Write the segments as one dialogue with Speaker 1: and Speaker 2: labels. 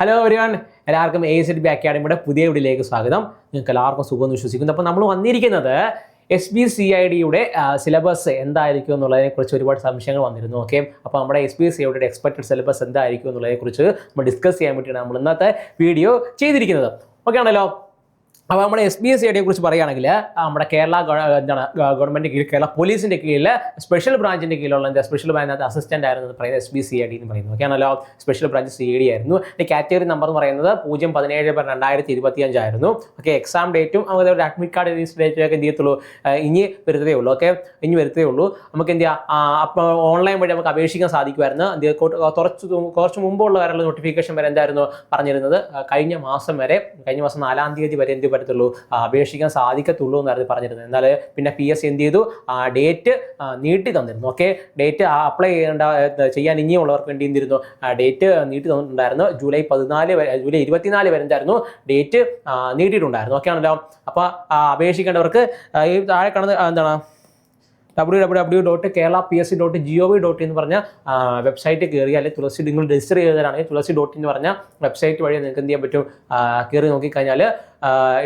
Speaker 1: Hello everyone എല്ലാവർക്കും A set B അക്കാഡമിയുടെ പുതിയ വീഡിയോയിലേക്ക് സ്വാഗതം. നിങ്ങൾക്ക് എല്ലാവർക്കും സുഖം വിശ്വസിക്കുന്നു. അപ്പോൾ നമ്മൾ വന്നിരിക്കുന്നത് എസ് ബി സി ഐ ഡിയുടെ സിലബസ് എന്തായിരിക്കും എന്നുള്ളതിനെ കുറിച്ച് ഒരുപാട് സംശയങ്ങൾ വന്നിരുന്നു. ഓക്കെ അപ്പോൾ നമ്മുടെ എസ് ബി സി ഐ ഡിയുടെ എക്സ്പെക്റ്റഡ് സിലബസ് എന്തായിരിക്കും എന്നുള്ളതിനെക്കുറിച്ച് നമ്മൾ ഡിസ്കസ് ചെയ്യാൻ വേണ്ടിയിട്ടാണ് നമ്മൾ ഇന്നത്തെ വീഡിയോ ചെയ്തിരിക്കുന്നത്. ഓക്കെ ആണല്ലോ? അപ്പോൾ നമ്മുടെ എസ് ബി എസ് സിയുടെ കുറിച്ച് പറയുകയാണെങ്കിൽ നമ്മുടെ കേരള എന്താണ് ഗവൺമെന്റ് കീഴിൽ കേരള പോലീസിന്റെ കീഴിൽ സ്പെഷ്യൽ ബ്രാഞ്ചിന്റെ കീഴിലുള്ള എന്താ സ്പെഷ്യൽ ബ്രാഞ്ചിനകത്ത് അസിസ്റ്റന്റ് ആയിരുന്നു എന്ന് പറയുന്നത് S B C I D എന്ന് പറയുന്നത്. ഓക്കെയാണല്ലോ സ്പെഷ്യൽ ബ്രാഞ്ച് സി ഡി ആയിരുന്നു. ഇതിന്റെ കാറ്റഗറി നമ്പർ എന്ന് പറയുന്നത് പൂജ്യം പതിനേഴ് രണ്ടായിരത്തി ഇരുപത്തി അഞ്ചായിരുന്നു ഓക്കെ എക്സാം ഡേറ്റും അതുപോലെ ഒരു അഡ്മിറ്റ് കാർഡ് രജിസ്റ്റർ ഡേറ്റും ഒക്കെ എന്ത് ചെയ്യത്തുള്ളൂ? ഇനി വരുത്തതേ ഉള്ളൂ. ഓക്കെ ഇനി വരുത്തതേ ഉള്ളൂ. നമുക്ക് എന്ത് ചെയ്യാം? അപ്പോൾ ഓൺലൈൻ വഴി നമുക്ക് അപേക്ഷിക്കാൻ സാധിക്കുമായിരുന്നു. എന്ത് കുറച്ച് കുറച്ച് മുമ്പുള്ള വരെയുള്ള നോട്ടിഫിക്കേഷൻ വരെ എന്തായിരുന്നു? പറഞ്ഞിരുന്നത് കഴിഞ്ഞ മാസം വരെ കഴിഞ്ഞ മാസം നാലാം തീയതി വരെ എന്ത് പറ്റത്തുള്ളൂ അപേക്ഷിക്കാൻ സാധിക്കത്തുള്ളൂ എന്നായിരുന്നു പറഞ്ഞിരുന്നത്. എന്നാൽ പിന്നെ പി എസ് എന്ത് ചെയ്തു? ഡേറ്റ് നീട്ടി തന്നിരുന്നു. ഓക്കെ ഡേറ്റ് അപ്ലൈ ചെയ്യേണ്ട ചെയ്യാൻ ഇനിയുള്ളവർക്ക് വേണ്ടി എന്തിരുന്നു ഡേറ്റ് നീട്ടി തന്നിട്ടുണ്ടായിരുന്നു. ജൂലൈ പതിനാല് ജൂലൈ ഇരുപത്തിനാല് വരെ എന്തായിരുന്നു? ഡേറ്റ് നീട്ടിയിട്ടുണ്ടായിരുന്നു. ഓക്കെ ആണല്ലോ? അപ്പോൾ അപേക്ഷിക്കേണ്ടവർക്ക് ഈ താഴെ കാണുന്ന എന്താണ്? W W W dot Kerala P S C dot G O V dot എന്ന് പറഞ്ഞ വെബ്സൈറ്റ് കയറി അല്ലെങ്കിൽ തുളസി നിങ്ങൾ രജിസ്റ്റർ ചെയ്തതാണെങ്കിൽ തുളസി ഡോട്ട് എന്ന് പറഞ്ഞ വെബ്സൈറ്റ് വഴി നിങ്ങൾക്ക് എന്ത് ചെയ്യാൻ പറ്റും? കയറി നോക്കിക്കഴിഞ്ഞാൽ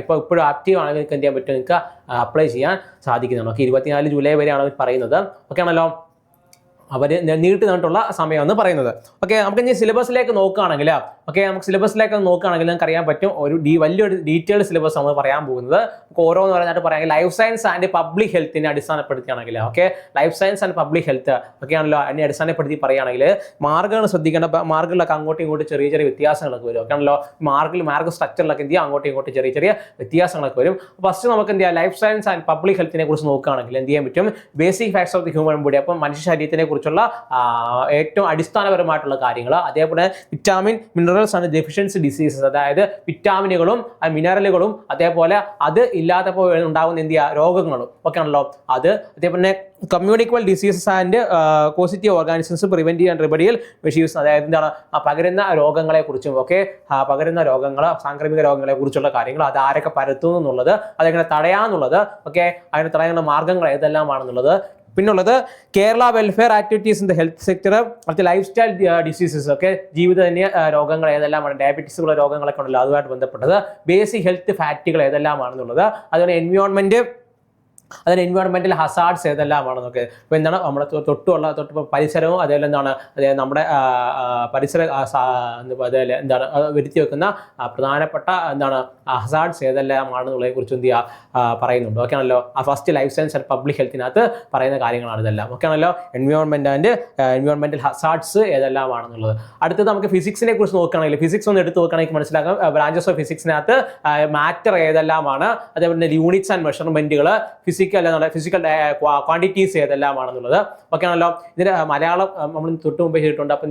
Speaker 1: ഇപ്പോൾ ഇപ്പോഴും ആക്റ്റീവ് ആണെങ്കിൽ നിങ്ങൾക്ക് എന്ത് ചെയ്യാൻ പറ്റും? നിങ്ങൾക്ക് അപ്ലൈ ചെയ്യാൻ സാധിക്കുന്നതാണ് ഓക്കെ ഇരുപത്തിനാല് ജൂലൈ വരെയാണ് അവർ പറയുന്നത്. ഓക്കെ ആണല്ലോ? അവർ നീട്ടി നിന്നിട്ടുള്ള സമയമെന്ന് പറയുന്നത്. ഓക്കെ നമുക്ക് ഇനി സിലബസിലേക്ക് നോക്കുകയാണെങ്കിൽ ഓക്കെ നമുക്ക് സിലബസിലേക്ക് നോക്കുകയാണെങ്കിൽ നമുക്ക് അറിയാൻ പറ്റും. ഒരു ഡി വലിയൊരു ഡീറ്റെയിൽഡ് സിലബസ് നമ്മൾ പറയാൻ പോകുന്നത്. നമുക്ക് ഓരോന്ന് പറയാനായിട്ട് പറയാം. ലൈഫ് സയൻസ് ആൻഡ് പബ്ലിക് ഹെൽത്തിനെ അടിസ്ഥാനപ്പെടുത്തിയാണെങ്കിൽ okay life science and public health ഒക്കെ ആണല്ലോ അതിനെ അടിസ്ഥാനപ്പെടുത്തി പറയുകയാണെങ്കിൽ മാർഗങ്ങൾ ശ്രദ്ധിക്കേണ്ട മാർഗങ്ങളൊക്കെ അങ്ങോട്ടും ഇങ്ങോട്ടും ചെറിയ ചെറിയ വ്യത്യാസങ്ങളൊക്കെ വരും. ഒക്കെ ആണല്ലോ? മാർഗിൽ മാർഗ സ്ട്രക്ചറിലൊക്കെ എന്ത് ചെയ്യുക? അങ്ങോട്ടും ഇങ്ങോട്ടും ചെറിയ ചെറിയ വ്യത്യാസങ്ങളൊക്കെ വരും. ഫസ്റ്റ് നമുക്ക് എന്ത് ചെയ്യാം? ലൈഫ് സയൻസ് ആൻഡ് പബ്ലിക് ഹെൽത്തിനെ കുറിച്ച് നോക്കുകയാണെങ്കിൽ എന്ത് ചെയ്യാൻ പറ്റും? Basic facts of the human body അപ്പം മനുഷ്യ ശരീരത്തിനെ കുറിച്ചുള്ള ഏറ്റവും അടിസ്ഥാനപരമായിട്ടുള്ള കാര്യങ്ങൾ അതേപോലെ വിറ്റാമിൻ മിനറൽസ് ആണ് ഡെഫിഷ്യൻസി ഡിസീസസ് അതായത് വിറ്റാമിനുകളും മിനറലുകളും അതേപോലെ അത് ഇല്ലാത്തപ്പോൾ ഉണ്ടാകുന്ന എന്ത് ചെയ്യുക? രോഗങ്ങളും. ഒക്കെ ആണല്ലോ. അത് അതേപോലെ communicable diseases and positive organisms prevent ചെയ്യാൻ റെബഡിയിൽ മെഷീവ്സ് അതായത് എന്താണ്? പകരുന്ന രോഗങ്ങളെ കുറിച്ചും ഒക്കെ പകരുന്ന രോഗങ്ങൾ സാംക്രമിക രോഗങ്ങളെ കുറിച്ചുള്ള കാര്യങ്ങൾ അത് ആരൊക്കെ പരത്തുന്നു എന്നുള്ളത് അതെങ്ങനെ തടയാന്നുള്ളത് ഒക്കെ അതിനെ തടയാനുള്ള മാർഗങ്ങൾ ഏതെല്ലാമാണെന്നുള്ളത് പിന്നുള്ളത് Kerala welfare activities in the health sector അടുത്ത ലൈഫ് സ്റ്റൈൽ ഡിസീസസ് ഒക്കെ ജീവിതജന്യ രോഗങ്ങൾ ഏതെല്ലാമാണ് ഡയബറ്റീസ് ഉള്ള രോഗങ്ങളൊക്കെ ഉണ്ടല്ലോ അതുമായിട്ട് ബന്ധപ്പെട്ടത്. ബേസിക് ഹെൽത്ത് ഫാക്റ്റുകൾ ഏതെല്ലാമാണെന്നുള്ളത്. അതുപോലെ എൻവയോൺമെന്റ് അതിന് എൻവയോൺമെന്റൽ ഹസാർഡ്സ് ഏതെല്ലാമാണെന്നൊക്കെ. ഇപ്പോൾ എന്താണ് നമ്മുടെ തൊട്ടുള്ള തൊട്ട് പരിസരവും അതേപോലെ എന്താണ് അതായത് നമ്മുടെ പരിസര അതേപോലെ എന്താണ് വരുത്തി വെക്കുന്ന പ്രധാനപ്പെട്ട എന്താണ് ഹസാർഡ്സ് ഏതെല്ലാമാണെന്നുള്ളതിനെ കുറിച്ച് എന്ത് ചെയ്യുക പറയുന്നുണ്ട്. ഓക്കെ ആണല്ലോ? ആ first life science and public ഹെൽത്തിനകത്ത് പറയുന്ന കാര്യങ്ങളാണ് ഇതെല്ലാം. ഓക്കെ ആണല്ലോ? എൻവയോൺമെന്റ് ആൻഡ് എൻവയോൺമെന്റൽ ഹസാർഡ്സ് ഏതെല്ലാമാണെന്നുള്ളത്. അടുത്തത് നമുക്ക് ഫിസിക്സിനെ കുറിച്ച് നോക്കുകയാണെങ്കിൽ ഫിസിക്സ് ഒന്ന് എടുത്ത് നോക്കുകയാണെങ്കിൽ മനസ്സിലാക്കാം. ബ്രാഞ്ചസ് ഓഫ് ഫിസിക്സിനകത്ത് മാറ്റർ ഏതെല്ലാമാണ് അതേപോലെ തന്നെ യൂണിറ്റ്സ് ആൻഡ് മെഷർമെന്റുകൾ ഫിസിക്കൽ എന്നുള്ള ഫിസിക്കൽ ക്വാണ്ടിറ്റീസ് ഏതെല്ലാമാണെന്നുള്ളത്. ഓക്കെ ആണല്ലോ ഇതിന്റെ മലയാളം നമ്മൾ തൊട്ട് മുമ്പ് ചെയ്തിട്ടുണ്ട്. അപ്പം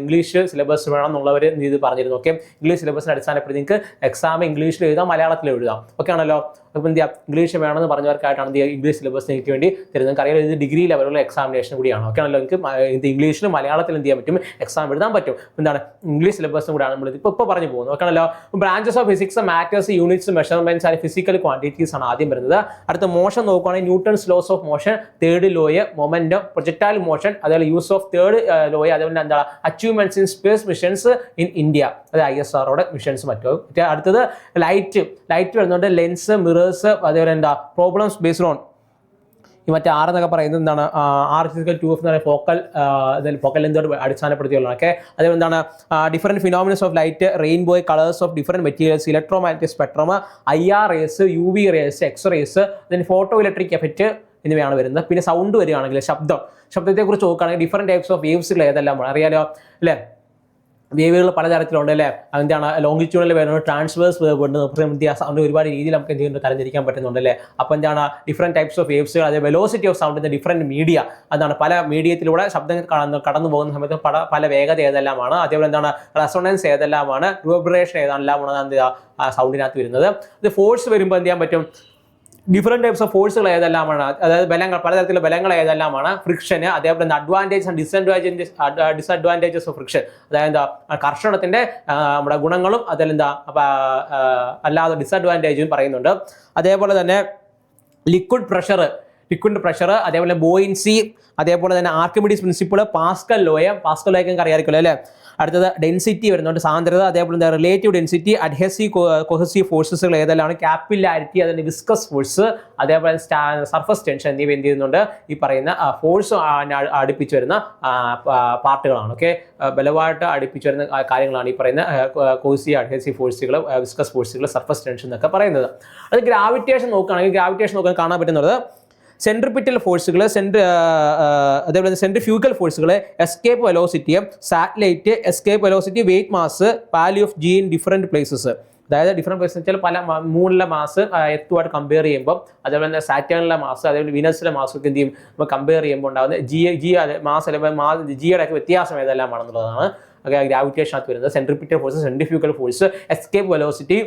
Speaker 1: ഇംഗ്ലീഷ് സിലബസ് വേണം എന്നുള്ളവർ ഇത് പറഞ്ഞിരുന്നു. ഓക്കെ? ഇംഗ്ലീഷ് സിലബസിനെ അടിസ്ഥാനപ്പെടുത്തി നിങ്ങൾക്ക് എക്സാം ഇംഗ്ലീഷിൽ എഴുതാം മലയാളത്തിൽ എഴുതാം. ഓക്കെ ആണല്ലോ അപ്പം എന്ത് ചെയ്യാം ഇംഗ്ലീഷ് വേണമെന്ന് പറഞ്ഞവർക്കായിട്ടാണ് എന്ത് ഇംഗ്ലീഷ് സിലബസ് നിങ്ങൾക്ക് വേണ്ടി തരുന്നത്. നിങ്ങൾക്ക് ഇത് ഡിഗ്രി ലെവലുള്ള എക്സാമിനേഷൻ കൂടിയാണ്. ഓക്കെ ആണല്ലോ നിങ്ങൾക്ക് ഇത് ഇംഗ്ലീഷിലും മലയാളത്തിലും എന്ത് ചെയ്യാൻ പറ്റും? എക്സാം എഴുതാൻ പറ്റും. എന്താണ്? ഇംഗ്ലീഷ് സിലബസും കൂടിയാണ് നമ്മൾ ഇപ്പോൾ ഇപ്പോൾ പറഞ്ഞു പോകുന്നത്. ഓക്കെ ആണല്ലോ branches of physics matters units measurements and physical quantities ആണ് ആദ്യം വരുന്നത്. അടുത്ത മോഷൻ നോക്കുകയാണെങ്കിൽ Newton's laws of motion third law momentum projectile motion അതേപോലെ യൂസ് ഓഫ് തേർഡ് ലോയ് അതേപോലെ എന്താ achievements in space missions in India അത് ഐ എസ് ആറോടെ മിഷൻസ് മറ്റേ. അടുത്തത് ലൈറ്റ് ലൈറ്റ് വരുന്നുണ്ട് ലെൻസ് മിറേഴ്സ് അതേപോലെ എന്താ പ്രോബ്ലംസ് ബേസ്ഡ് ഓൺ ഈ മറ്റേ ആർ എന്നൊക്കെ പറയുന്നത് എന്താണ്? ആർ ഫിസിക്കൽ ടു എന്ന് പറയുന്ന ഫോക്കൽ ഫോക്കൽ എന്തോട് അടിസ്ഥാനപ്പെടുത്തിയുള്ള ഓക്കെ അതേപോലെ എന്താണ്? Different phenomenas of light rainbow colours of different materials electromagnetic spectrum I R rays U V rays X rays അതിന് ഫോട്ടോ ഇലക്ട്രിക് എഫക്റ്റ് എന്നിവയാണ് വരുന്നത്. പിന്നെ സൗണ്ട് വരികയാണെങ്കിൽ ശബ്ദം. ശബ്ദത്തെക്കുറിച്ച് നോക്കുകയാണെങ്കിൽ ഡിഫറെന്റ് ടൈപ്സ് ഓഫ് വേവ്സുകൾ ഏതെല്ലാം അറിയാലോ? അല്ലേ? വേവുകൾ പലതരത്തിലുണ്ട് അല്ലേ? എന്താണ് ലോങ്ങിറ്റ്യൂഡിൽ വരുന്നത് ട്രാൻസ്വേഴ്സ് വേവ് ഉണ്ട് വ്യത്യാസം അതുകൊണ്ട് ഒരുപാട് രീതിയിൽ നമുക്ക് എന്ത് ചെയ്യുന്നുണ്ട് തരംതിരിക്കാൻ പറ്റുന്നുണ്ട് അല്ലേ? അപ്പോൾ എന്താണ്? ഡിഫറെന്റ് ടൈപ്സ് ഓഫ് വേവ്സുകൾ അതായത് വെലോസിറ്റി ഓഫ് സൗണ്ടിന്റെ ഡിഫറെന്റ് മീഡിയ അതാണ് പല മീഡിയത്തിലൂടെ ശബ്ദം കടന്നു കടന്നു പോകുന്ന സമയത്ത് പല പല വേഗത ഏതെല്ലാമാണ്? അതേപോലെ എന്താണ്? റെസൊണൻസ് ഏതെല്ലാമാണ്? റൂബറേഷൻ ഏതെല്ലാമാണ് എന്ത് സൗണ്ടിനകത്ത് വരുന്നത്. ഇത് ഫോഴ്സ് വരുമ്പോൾ എന്ത് ചെയ്യാൻ പറ്റും? ഡിഫറെന്റ് ടൈപ്സ് ഓഫ് ഫോഴ്സുകൾ ഏതെല്ലാമാണ്? അതായത് ബലങ്ങൾ പലതരത്തിലുള്ള ബലങ്ങൾ ഏതെല്ലാമാണ്? ഫ്രിക്ഷന് അതേപോലെ advantage and disadvantage disadvantages of friction അതായത് എന്താ? കർഷണത്തിന്റെ നമ്മുടെ ഗുണങ്ങളും അതിൽ എന്താ? അല്ലാതെ ഡിസ്അഡ്വാന്റേജും പറയുന്നുണ്ട്. അതേപോലെ തന്നെ ലിക്വിഡ് പ്രഷർ ലിക്വിഡ് പ്രഷർ അതേപോലെ ബോയിൻസി അതേപോലെ തന്നെ Archimedes principle Pascal law. Pascal ലോയൊക്കെ അറിയാമായിരിക്കുമല്ലോ അല്ലേ? അടുത്തത് ഡെൻസിറ്റി വരുന്നുണ്ട് സാന്ദ്രത അതേപോലെ തന്നെ റിലേറ്റീവ് ഡെൻസിറ്റി അഡ്ഹസീവ് കൊഹസീവ് ഫോഴ്സസുകൾ ഏതെല്ലാം ക്യാപ്പിലാരിറ്റി അതിന് വിസ്കസ് ഫോഴ്സ് അതേപോലെ സർഫസ് ടെൻഷൻ എന്നിവ എന്ത് ചെയ്യുന്നുണ്ട്? ഈ പറയുന്ന ഫോഴ്സ് അടുപ്പിച്ച് വരുന്ന പാർട്ടുകളാണ് ഓക്കെ ബലമായിട്ട് അടുപ്പിച്ച് വരുന്ന കാര്യങ്ങളാണ് ഈ പറയുന്ന കോസി അഡ്ഹസീവ് ഫോഴ്സുകൾ വിസ്കസ് ഫോഴ്സുകൾ സർഫസ് ടെൻഷൻ എന്നൊക്കെ പറയുന്നത്. അത് ഗ്രാവിറ്റേഷൻ നോക്കുകയാണെങ്കിൽ ഗ്രാവിറ്റേഷൻ നോക്കാൻ കാണാൻ പറ്റുന്നത് സെൻട്രിപിറ്റൽ ഫോഴ്സുകൾ സെൻട്ര അതേപോലെ സെൻട്രിഫ്യൂഗൽ ഫോഴ്സുകൾ escape velocity satellite escape velocity weight mass value of G in different places അതായത് ഡിഫറെന്റ് പ്ലേസ് വെച്ചാൽ പല മൂണിലെ മാസ് എത്തുമായിട്ട് കമ്പയർ ചെയ്യുമ്പോൾ അതേപോലെ തന്നെ സാറ്റേണിലെ മാസ് അതേപോലെ വിനസിലെ മാസ് ഒക്കെ എന്ത് ചെയ്യും? നമ്മൾ കമ്പയർ ചെയ്യുമ്പോൾ ഉണ്ടാകുന്ന ജി ജി മാസ് അല്ലെങ്കിൽ മാസ് ജിയുടെ ഒക്കെ വ്യത്യാസം ഏതെല്ലാമാണെന്നുള്ളതാണ്. ഗ്രാവിറ്റേഷനകത്ത് വരുന്നത്. Centripetal force centrifugal force escape velocity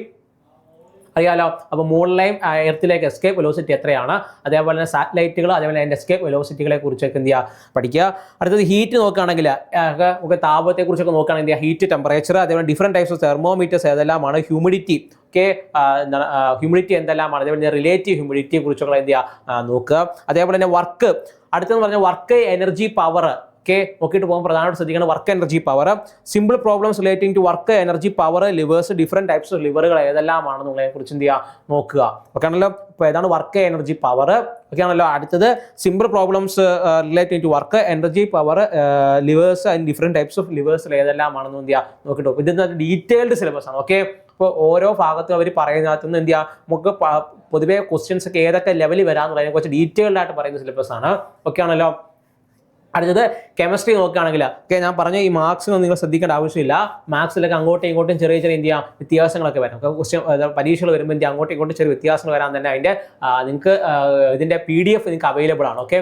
Speaker 1: അറിയാലോ? അപ്പോൾ മൂണിലെയും എർത്തിലേക്ക് എസ്കേപ്പ് വെലോസിറ്റി എത്രയാണ്? അതേപോലെ തന്നെ സാറ്റലൈറ്റുകൾ അതേപോലെ അതിന്റെ എസ്കേപ്പ് വെലോസിറ്റികളെ കുറിച്ചൊക്കെ എന്ത് ചെയ്യുക പഠിക്കുക. അടുത്തത് ഹീറ്റ് നോക്കുകയാണെങ്കിൽ ഒക്കെ താപത്തെക്കുറിച്ചൊക്കെ താപത്തെ കുറിച്ചൊക്കെ നോക്കുകയാണെങ്കിൽ ഹീറ്റ് ടെമ്പറേച്ചർ അതേപോലെ ഡിഫറെന്റ് ടൈപ്സ് ഓഫ് തെർമോമീറ്റേഴ്സ് ഏതെല്ലാമാണ്? ഹ്യൂമിഡിറ്റി ഒക്കെ ഹ്യൂമിഡിറ്റി എന്തെല്ലാമാണ്? അതേപോലെ റിലേറ്റീവ് ഹ്യൂമിഡിറ്റിയെ കുറിച്ചൊക്കെ എന്ത് ചെയ്യുക നോക്കുക. അതേപോലെ തന്നെ വർക്ക് അടുത്തെന്ന് പറഞ്ഞാൽ വർക്ക് എനർജി പവർ ഒക്കെ നോക്കിയിട്ട് പോകുമ്പോൾ പ്രധാനമായിട്ട് ശ്രദ്ധിക്കണം work energy power simple problems relating to work energy power levers different types of ലിവറുകൾ ഏതെല്ലാമാണെന്നുള്ളതിനെ കുറിച്ച് എന്ത് ചെയ്യുക നോക്കുക. ഓക്കെ ആണല്ലോ? ഇപ്പോൾ ഏതാണ് വർക്ക് എനർജി പവർ ഓക്കെ ആണല്ലോ? അടുത്തത് simple problems relating to work energy power levers and different types of ലിവേഴ്സിൽ ഏതെല്ലാമാണെന്ന് എന്ത് ചെയ്യുക നോക്കിയിട്ട് പോകും. ഇത് ഡീറ്റെയിൽഡ് സിലബസ് ആണ്. ഓക്കെ ഇപ്പോൾ ഓരോ ഭാഗത്തും അവർ പറയുന്നതിനകത്ത് നിന്ന് എന്ത് ചെയ്യുക നമുക്ക് പൊതുവേ ക്വസ്റ്റ്യൻസ് ഒക്കെ ഏതൊക്കെ ലെവലിൽ വരാമെന്നുള്ളതിനെ കുറിച്ച് ഡീറ്റെയിൽഡ് ആയിട്ട് പറയുന്ന സിലബസ് ആണ്. ഓക്കെ ആണല്ലോ? അടുത്തത് കെമിസ്ട്രി നോക്കുകയാണെങ്കിൽ. ഓക്കെ ഞാൻ പറഞ്ഞു ഈ മാർക്സിനൊന്നും നിങ്ങൾ ശ്രദ്ധിക്കേണ്ട ആവശ്യമില്ല. മാത്സിലൊക്കെ അങ്ങോട്ടും ഇങ്ങോട്ടും ചെറിയ ചെറിയ എന്ത് ചെയ്യാം വ്യത്യാസങ്ങളൊക്കെ വരും. ക്വസ്റ്റ്യൻ പരീക്ഷകൾ വരുമ്പോൾ എന്ത് അങ്ങോട്ടും ഇങ്ങോട്ടും ചെറിയ വ്യത്യാസങ്ങൾ വരാൻ തന്നെ അതിന്റെ നിങ്ങൾക്ക് ഇതിന്റെ പി ഡി എഫ് നിങ്ങൾക്ക് അവൈലബിൾ ആണ്. ഓക്കെ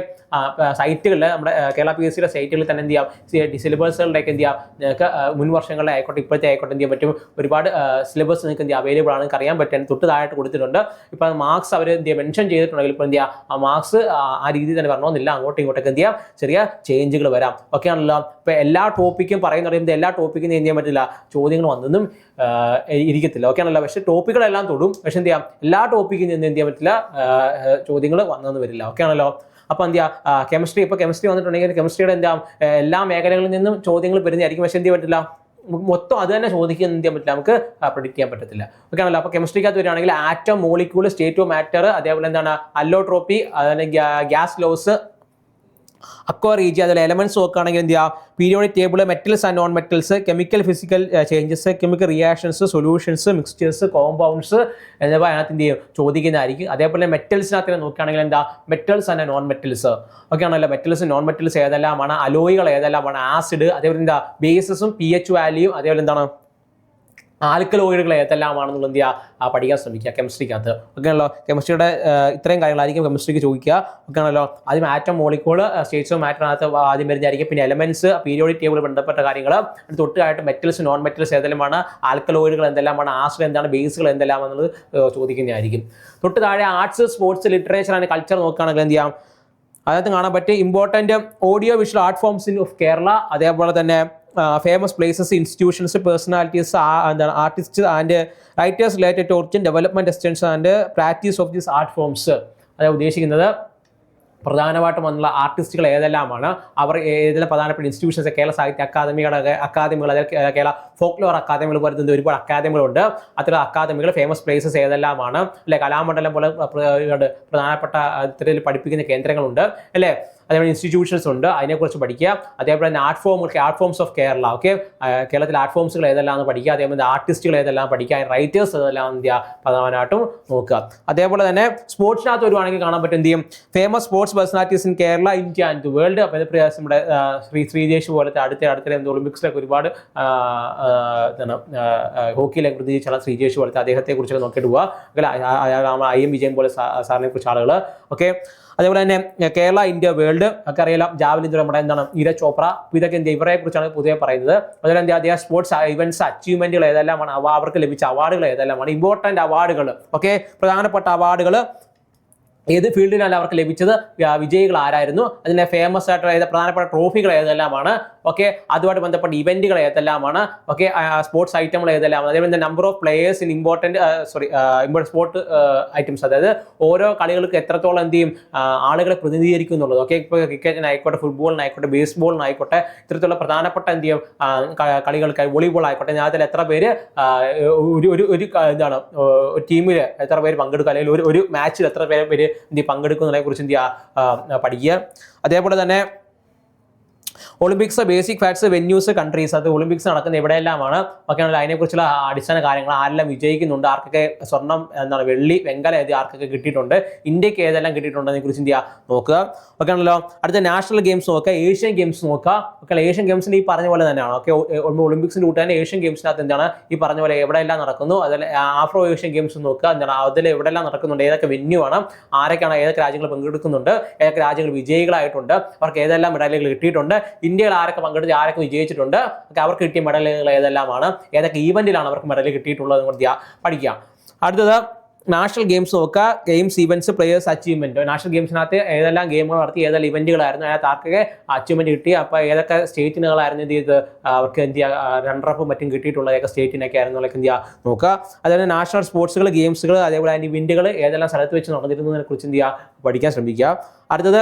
Speaker 1: സൈറ്റുകളിൽ നമ്മുടെ കേരള പി എസ് സിയുടെ സൈറ്റുകളിൽ തന്നെ എന്ത് ചെയ്യാം? സിലബസുകളുടെയൊക്കെ എന്ത് ചെയ്യാം? നിങ്ങൾക്ക് മുൻ വർഷങ്ങളിലെ ആയിക്കോട്ടെ ഇപ്പോഴത്തെ ആയിക്കോട്ടെ എന്ത് ചെയ്യാൻ പറ്റും? ഒരുപാട് സിലബസ് നിങ്ങൾക്ക് എന്ത് ചെയ്യാം? അവൈലബിൾ ആണ് അറിയാൻ പറ്റും. തൊട്ട് താഴായിട്ട് കൊടുത്തിട്ടുണ്ട്. ഇപ്പോൾ മാർക്സ് അവർ എന്ത് ചെയ്യാം? മെൻഷൻ ചെയ്തിട്ടുണ്ടെങ്കിൽ ഇപ്പോൾ എന്ത് ചെയ്യാം? ആ മാർക്സ് ആ രീതിയിൽ തന്നെ വരണമെന്നില്ല അങ്ങോട്ടും ഇങ്ങോട്ടൊക്കെ എന്ത് ചെയ്യാം? ചെറിയ ചേഞ്ചുകൾ വരാം. ഓക്കെ ആണല്ലോ ഇപ്പോൾ എല്ലാ ടോപ്പിക്കും പറയുന്ന പറയുമ്പോൾ എല്ലാ ടോപ്പിക്കും എന്ത് ചെയ്യാൻ പറ്റില്ല? ചോദ്യങ്ങൾ വന്നൊന്നും ഇരിക്കത്തില്ല. ഓക്കെ ആണല്ലോ. പക്ഷെ ടോപ്പിക്കുകളെല്ലാം തൊടും. പക്ഷെ എന്ത് ചെയ്യാം? എല്ലാ ടോപ്പിക്കും നിന്ന് എന്ത് ചെയ്യാൻ പറ്റില്ല? ചോദ്യങ്ങൾ വന്നെന്ന് വരില്ല. ഓക്കെ ആണല്ലോ? അപ്പോൾ എന്ത് ചെയ്യാം? കെമിസ്ട്രി ഇപ്പോൾ കെമിസ്ട്രി വന്നിട്ടുണ്ടെങ്കിൽ കെമിസ്ട്രിയുടെ എന്താ എല്ലാ മേഖലകളിൽ നിന്നും ചോദ്യങ്ങൾ വരുന്നതായിരിക്കും. പക്ഷെ എന്ത് ചെയ്യാൻ പറ്റില്ല? മൊത്തം അത് തന്നെ ചോദിക്കുക എന്ത് ചെയ്യാൻ പറ്റില്ല? നമുക്ക് പ്രൊഡിക്റ്റ് ചെയ്യാൻ പറ്റത്തില്ല. ഓക്കെ ആണല്ലോ? അപ്പോൾ കെമിസ്ട്രിക്കകത്ത് വരികയാണെങ്കിൽ atom molecule state of matter അതേപോലെ എന്താണ്? അല്ലോട്രോപ്പി അതുപോലെ ഗ്യാസ് ലോസ് അക്വ റീജിയ അതിൽ എലമെന്റ്സ് നോക്കുകയാണെങ്കിൽ എന്ത് ചെയ്യുക periodic table metals and non metals chemical physical changes chemical reactions solutions mixtures compounds എന്നിവ അതിനകത്ത് എന്ത് ചെയ്യും? ചോദിക്കുന്നതായിരിക്കും. അതേപോലെ മെറ്റൽസിനകത്ത് നോക്കുകയാണെങ്കിൽ എന്താ? മെറ്റൽസ് ആൻഡ് നോൺ മെറ്റൽസ് ഒക്കെ ആണല്ലോ. മെറ്റൽസ് നോൺ മെറ്റൽസ് ഏതെല്ലാമാണ്? അലോയികൾ ഏതെല്ലാമാണ്? ആസിഡ് അതേപോലെ എന്താ? ബേസസും പി എച്ച് വാല്യൂയും അതേപോലെ എന്താണ്? ആൽക്കലോയിഡുകൾ ഏതെല്ലാമാണെന്നുള്ള എന്ത് ചെയ്യുക പഠിക്കാൻ ശ്രമിക്കുക കെമിസ്ട്രിക്കകത്ത് ഓക്കെ ആണല്ലോ? കെമിസ്ട്രിയുടെ ഇത്രയും കാര്യങ്ങളായിരിക്കും കെമിസ്ട്രിക്ക് ചോദിക്കുക. ഓക്കെ ആണല്ലോ? ആദ്യം ആറ്റം മോളിക്കോൾ സ്റ്റേറ്റ്സ് ഓഫ് മാറ്ററിനകത്ത് ആദ്യം വരുന്നതായിരിക്കും. പിന്നെ എലമെന്റ്സ് പീരിയോഡിക് ടേബിൾ ബന്ധപ്പെട്ട കാര്യങ്ങൾ തൊട്ടായിട്ട് മെറ്റൽസ് നോൺ മെറ്റൽസ് ഏതെല്ലാമാണ്? ആൽക്കലോയിഡുകൾ എന്തെല്ലാമാണ്? ആസിഡ് എന്താണ്? ബേസുകൾ എന്തെല്ലാമെന്നുള്ളത് ഏഹ് ചോദിക്കുന്നതായിരിക്കും. തൊട്ട് താഴെ arts sports literature and culture നോക്കുകയാണെങ്കിൽ എന്ത് ചെയ്യാം? അതിനകത്ത് കാണാൻ പറ്റിയ important audio visual art forms in of Kerala അതേപോലെ തന്നെ ഫേമസ് പ്ലേസസ് ഇൻസ്റ്റിറ്റ്യൂഷൻസ് പേഴ്സണാലിറ്റീസ് എന്താണ് artist and writers related to origin development extension and practice of these art forms അതായത് ഉദ്ദേശിക്കുന്നത് പ്രധാനമായിട്ടും വന്നുള്ള ആർട്ടിസ്റ്റുകൾ ഏതെല്ലാമാണ് അവർ ഏതെല്ലാം പ്രധാനപ്പെട്ട ഇൻസ്റ്റിറ്റ്യൂഷൻസ് കേരള സാഹിത്യ അക്കാദമികൾ അക്കാദമികൾ അതായത് കേരള ഫോക്ലോർ അക്കാദമികൾ വരുന്നത് ഒരുപാട് അക്കാദമികളുണ്ട് അത്തരം അക്കാദമികൾ ഫേമസ് പ്ലേസസ് ഏതെല്ലാമാണ് അല്ലെ കലാമണ്ഡലം പോലെ പ്ര- പ്ര- പ്രധാനപ്പെട്ട ഇത്തരത്തിൽ പഠിപ്പിക്കുന്ന കേന്ദ്രങ്ങളുണ്ട് അല്ലേ അതേപോലെ ഇൻസ്റ്റിറ്റ്യൂഷൻസ് ഉണ്ട്. അതിനെക്കുറിച്ച് പഠിക്കുക. അതേപോലെ തന്നെ art form art forms of Kerala okay കേരളത്തിലെ ആർട്ട് ഫോംസുകൾ ഏതെല്ലാം എന്ന് പഠിക്കുക. അതേപോലെ ആർട്ടിസ്റ്റുകൾ ഏതെല്ലാം പഠിക്കുക. റൈറ്റേഴ്സ് ഏതെല്ലാം എന്ത് ചെയ്യുക പ്രധാനമായിട്ടും നോക്കുക. അതേപോലെ തന്നെ സ്പോർട്സിനകത്ത് വരുവാണെങ്കിൽ കാണാൻ പറ്റും എന്ത് ചെയ്യും? Famous sports personalities in Kerala India and the world അപ്പോൾ നമ്മുടെ ശ്രീ ശ്രീജേഷ് പോലത്തെ അടുത്ത അടുത്ത എന്ത് ഒളിമ്പിക്സിലൊക്കെ ഒരുപാട് എന്താണ് ആ, എന്താണ് ചില ശ്രീജേഷ് പോലത്തെ അദ്ദേഹത്തെ കുറിച്ചൊക്കെ നോക്കിയിട്ട് പോവുക. ഐ എം വിജയൻ പോലെ സാറിനെ കുറിച്ച് ആളുകൾ ഓക്കെ അതേപോലെ തന്നെ കേരള ഇന്ത്യ വേൾഡ് ഒക്കെ അറിയാം ജാവലിൻ നമ്മുടെ എന്താണ് നീരജ് ചോപ്ര ഇതൊക്കെ എന്ത് ഇവരെ കുറിച്ചാണ് പൊതുവെ പറയുന്നത്. അതുപോലെ എന്താ അദ്ദേഹം സ്പോർട്സ് ഇവന്റ്സ് അച്ചീവ്മെന്റുകൾ ഏതെല്ലാമാണ് അവർക്ക് ലഭിച്ച അവാർഡുകൾ ഏതെല്ലാമാണ് ഇമ്പോർട്ടന്റ് അവാർഡുകൾ ഓക്കെ പ്രധാനപ്പെട്ട അവാർഡുകൾ ഏത് ഫീൽഡിലാണ് അവർക്ക് ലഭിച്ചത്? വിജയികൾ ആരായിരുന്നു? അതിനെ ഫേമസ് ആയിട്ടുള്ള ഏത് പ്രധാനപ്പെട്ട ട്രോഫികൾ ഏതെല്ലാമാണ്? ഓക്കെ അതുമായിട്ട് ബന്ധപ്പെട്ട ഇവന്റുകൾ ഏതെല്ലാമാണ്? ഓക്കെ സ്പോർട്സ് ഐറ്റങ്ങൾ ഏതെല്ലാം അതേപോലെ number of players in important sorry important sport items അതായത് ഓരോ കളികൾക്ക് എത്രത്തോളം എന്ത് ചെയ്യും? ആളുകളെ പ്രതിനിധീകരിക്കും എന്നുള്ളത്. ഓക്കെ ഇപ്പോൾ ക്രിക്കറ്റിനായിക്കോട്ടെ ഫുട്ബോളിനായിക്കോട്ടെ ബേസ്ബോളിനായിക്കോട്ടെ ഇത്തരത്തിലുള്ള പ്രധാനപ്പെട്ട എന്ത് ചെയ്യും? കളികൾക്ക് വോളിബോൾ ആയിക്കോട്ടെ അതിൽ എത്ര പേര് ഒരു ഒരു ഒരു എന്താണ് ടീമിൽ എത്ര പേര് പങ്കെടുക്കുക അല്ലെങ്കിൽ ഒരു ഒരു മാച്ചിൽ എത്ര പേര് എന്ത് പങ്കെടുക്കുന്നതിനെ കുറിച്ച് എന്ത് ചെയ്യുക? പഠിക്കുക. അതേപോലെ തന്നെ Olympics basic facts venues countries അത് ഒളിമ്പിക്സ് നടക്കുന്ന എവിടെയെല്ലാമാണ് ഒക്കെ ആണെങ്കിൽ അതിനെക്കുറിച്ചുള്ള അടിസ്ഥാന കാര്യങ്ങൾ. ആരെല്ലാം വിജയിക്കുന്നുണ്ട്? ആർക്കൊക്കെ സ്വർണം എന്താണ് വെള്ളി വെങ്കല ഏത് ആർക്കൊക്കെ കിട്ടിയിട്ടുണ്ട്? ഇന്ത്യയ്ക്ക് ഏതെല്ലാം കിട്ടിയിട്ടുണ്ടെന്നെ കുറിച്ച് എന്ത് ചെയ്യുക? നോക്കുക. ഓക്കെ ആണല്ലോ അടുത്ത നാഷണൽ ഗെയിംസ് നോക്കുക. ഏഷ്യൻ ഗെയിംസ് നോക്കുക. ഓക്കെ ഏഷ്യൻ ഗെയിംസിൽ ഈ പറഞ്ഞ പോലെ തന്നെയാണ്. ഓക്കെ ഒളിമ്പിക്സിന്റെ കൂട്ടി തന്നെ ഏഷ്യൻ ഗെയിംസിനകത്ത് എന്താണ് ഈ പറഞ്ഞ പോലെ എവിടെയെല്ലാം നടക്കുന്നു? അതിൽ ആഫ്രോ ഏഷ്യൻ ഗെയിംസ് നോക്കുക. എന്താണ് അതിൽ എവിടെയെല്ലാം നടക്കുന്നുണ്ട്? ഏതൊക്കെ വെന്യൂ ആണ്? ആരൊക്കെയാണ് ഏതൊക്കെ രാജ്യങ്ങൾ പങ്കെടുക്കുന്നുണ്ട്? ഏതൊക്കെ രാജ്യങ്ങൾ വിജയികളായിട്ടുണ്ട്? അവർക്ക് ഏതെല്ലാം മെഡലുകൾ കിട്ടിയിട്ടുണ്ട്? ഇന്ത്യയിൽ ആരൊക്കെ പങ്കെടുത്ത് ആരൊക്കെ വിജയിച്ചിട്ടുണ്ട് ഒക്കെ അവർക്ക് കിട്ടിയ മെഡലുകൾ ഏതെല്ലാമാണ് ഏതൊക്കെ ഈവന്റിലാണ് അവർക്ക് മെഡൽ കിട്ടിയിട്ടുള്ളത് കൂടി പഠിക്കുക. അടുത്തത് നാഷണൽ ഗെയിംസ് നോക്കുക games events players achievement national ഗെയിംസിനകത്ത് ഏതെല്ലാം ഗെയിമുകൾ നടത്തി ഏതെല്ലാം ഇവന്റുകളായിരുന്നു അതിനകത്ത് ആർക്കൊക്കെ അച്ചീവ്മെന്റ് കിട്ടി അപ്പോൾ ഏതൊക്കെ സ്റ്റേറ്റിനുകളായിരുന്നു എന്ത് ചെയ്ത് അവർക്ക് എന്ത് ചെയ്യുക റണ്ണറപ്പും മറ്റും കിട്ടിയിട്ടുള്ള ഏക സ്റ്റേറ്റിനൊക്കെ ആയിരുന്നു എന്ത് ചെയ്യുക നോക്കുക അതുപോലെ നാഷണൽ സ്പോർട്സുകൾ ഗെയിംസുകൾ അതേപോലെ അതിന്റെ ഇവന്റുകൾ ഏതെല്ലാം സ്ഥലത്ത് വെച്ച് നടന്നിരുന്നതിനെ കുറിച്ച് എന്ത് ചെയ്യുക പഠിക്കാൻ ശ്രമിക്കുക. അടുത്തത്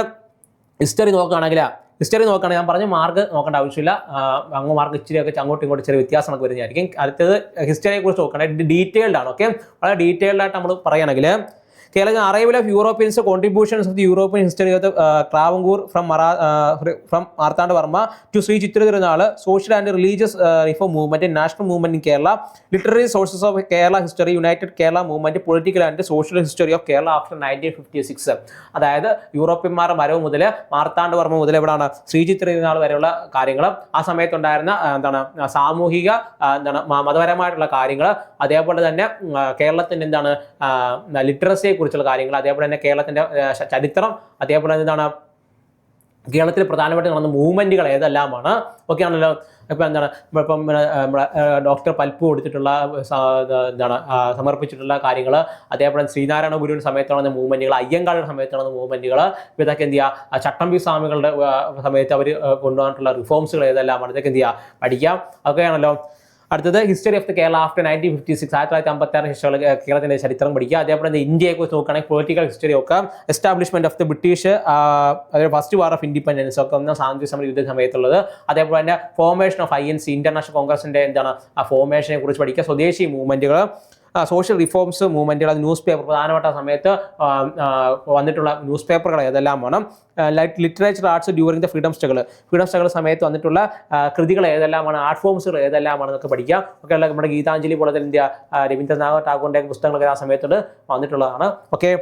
Speaker 1: ഹിസ്റ്ററി നോക്കുകയാണെങ്കിൽ ഹിസ്റ്ററി നോക്കുകയാണെങ്കിൽ ഞാൻ പറഞ്ഞ മാർക്ക് നോക്കേണ്ട ആവശ്യമില്ല. അങ്ങ് മാർക്ക് ഇച്ചിരി ഒക്കെ അങ്ങോട്ടും ഇങ്ങോട്ടും ചെറിയ വ്യത്യാസമൊക്കെ വരുന്നതായിരിക്കും. അടുത്തത് ഹിസ്റ്ററിയെ കുറിച്ച് നോക്കുകയാണെങ്കിൽ ഡീറ്റെയിൽഡ് ആണ് ഓക്കെ വളരെ ഡീറ്റെയിൽഡ് ആയിട്ട് നമ്മൾ പറയുകയാണെങ്കിൽ Kerala arrival of Europeans contributions of the European history of Travancore from മറാ from Marthanda Varma to Sree Chithira Thirunal social and religious reform movement national movement in Kerala literary sources of Kerala history United Kerala movement political and social history of Kerala after nineteen fifty six അതായത് യൂറോപ്യന്മാരുടെ വരവ് മുതൽ മാർത്താണ്ഡ വർമ്മ മുതൽ എവിടെയാണ് ശ്രീചിത്ര തിരുനാൾ വരെയുള്ള കാര്യങ്ങൾ ആ സമയത്തുണ്ടായിരുന്ന എന്താണ് സാമൂഹിക എന്താണ് മതപരമായിട്ടുള്ള കാര്യങ്ങൾ അതേപോലെ തന്നെ കേരളത്തിന്റെ എന്താണ് ലിറ്ററസിയെ കുറിച്ചുള്ള കാര്യങ്ങൾ അതേപോലെ തന്നെ കേരളത്തിന്റെ ചരിത്രം അതേപോലെ തന്നെ എന്താണ് കേരളത്തിൽ പ്രധാനമായിട്ട് നടന്ന മൂവ്മെന്റുകൾ ഏതെല്ലാമാണ്? ഒക്കെ ആണല്ലോ ഇപ്പം എന്താണ് ഇപ്പം ഡോക്ടർ പൽപ്പ് കൊടുത്തിട്ടുള്ള എന്താണ് സമർപ്പിച്ചിട്ടുള്ള കാര്യങ്ങൾ അതേപോലെ ശ്രീനാരായണ ഗുരുവിന്റെ സമയത്ത് നടന്ന മൂവ്മെന്റുകൾ അയ്യങ്കാളിയുടെ സമയത്ത് നടന്ന മൂവ്മെന്റുകൾ ഇതൊക്കെ എന്ത് ചെയ്യുക ചട്ടമ്പി സ്വാമികളുടെ സമയത്ത് അവർ കൊണ്ടുവന്നിട്ടുള്ള റിഫോംസുകൾ ഏതെല്ലാമാണ്? ഇതൊക്കെ എന്ത് ചെയ്യുക പഠിക്കാം ഒക്കെയാണല്ലോ അടുത്തത് history of the Kerala after nineteen fifty six ആയിരത്തി തൊള്ളായിരത്തി അമ്പത്തി ആറ് ഹിസ്റ്ററി കേരളത്തിന്റെ ചരിത്രം പഠിക്കുക. അതേപോലെ തന്നെ ഇന്ത്യയെ കുറിച്ച് നോക്കുകയാണെങ്കിൽ പൊളിറ്റിക്കൽ ഹിസ്റ്ററി ഒക്കെ എസ്റ്റാബ്ലിഷ്മെന്റ് ഓഫ് ദ ബ്രിട്ടീഷ് അതായത് ഫസ്റ്റ് വാർ ഓഫ് ഇൻഡിപെൻഡൻസ് ഒക്കെ ഒന്ന് സ്വാതന്ത്ര്യ സമര യുദ്ധ സമയത്തുള്ളത്. അതേപോലെ തന്നെ formation of I N C international കോൺഗ്രസിന്റെ എന്താണ് ആ ഫോർമേഷനെ കുറിച്ച് പഠിക്കുക. സ്വദേശി മൂവ്മെന്റുകൾ സോഷ്യൽ റിഫോംസ് മൂവ്മെന്റുകൾ അത് ന്യൂസ് പേപ്പർ പ്രധാനപ്പെട്ട സമയത്ത് വന്നിട്ടുള്ള ന്യൂസ് പേപ്പറുകൾ ഏതെല്ലാമാണ് literature arts during the freedom struggle freedom struggle സമയത്ത് വന്നിട്ടുള്ള കൃതികൾ ഏതെല്ലാമാണ് ആർട്ട് ഫോംസുകൾ ഏതെല്ലാമാണ് എന്നൊക്കെ പഠിക്കാം ഒക്കെ നമ്മുടെ ഗീതാഞ്ജലി പോലെ ഇന്ത്യ രവീന്ദ്രനാഥ് ടാഗോറിന്റെ പുസ്തകങ്ങളൊക്കെ ആ സമയത്തോട് വന്നിട്ടുള്ളതാണ്. ഓക്കെ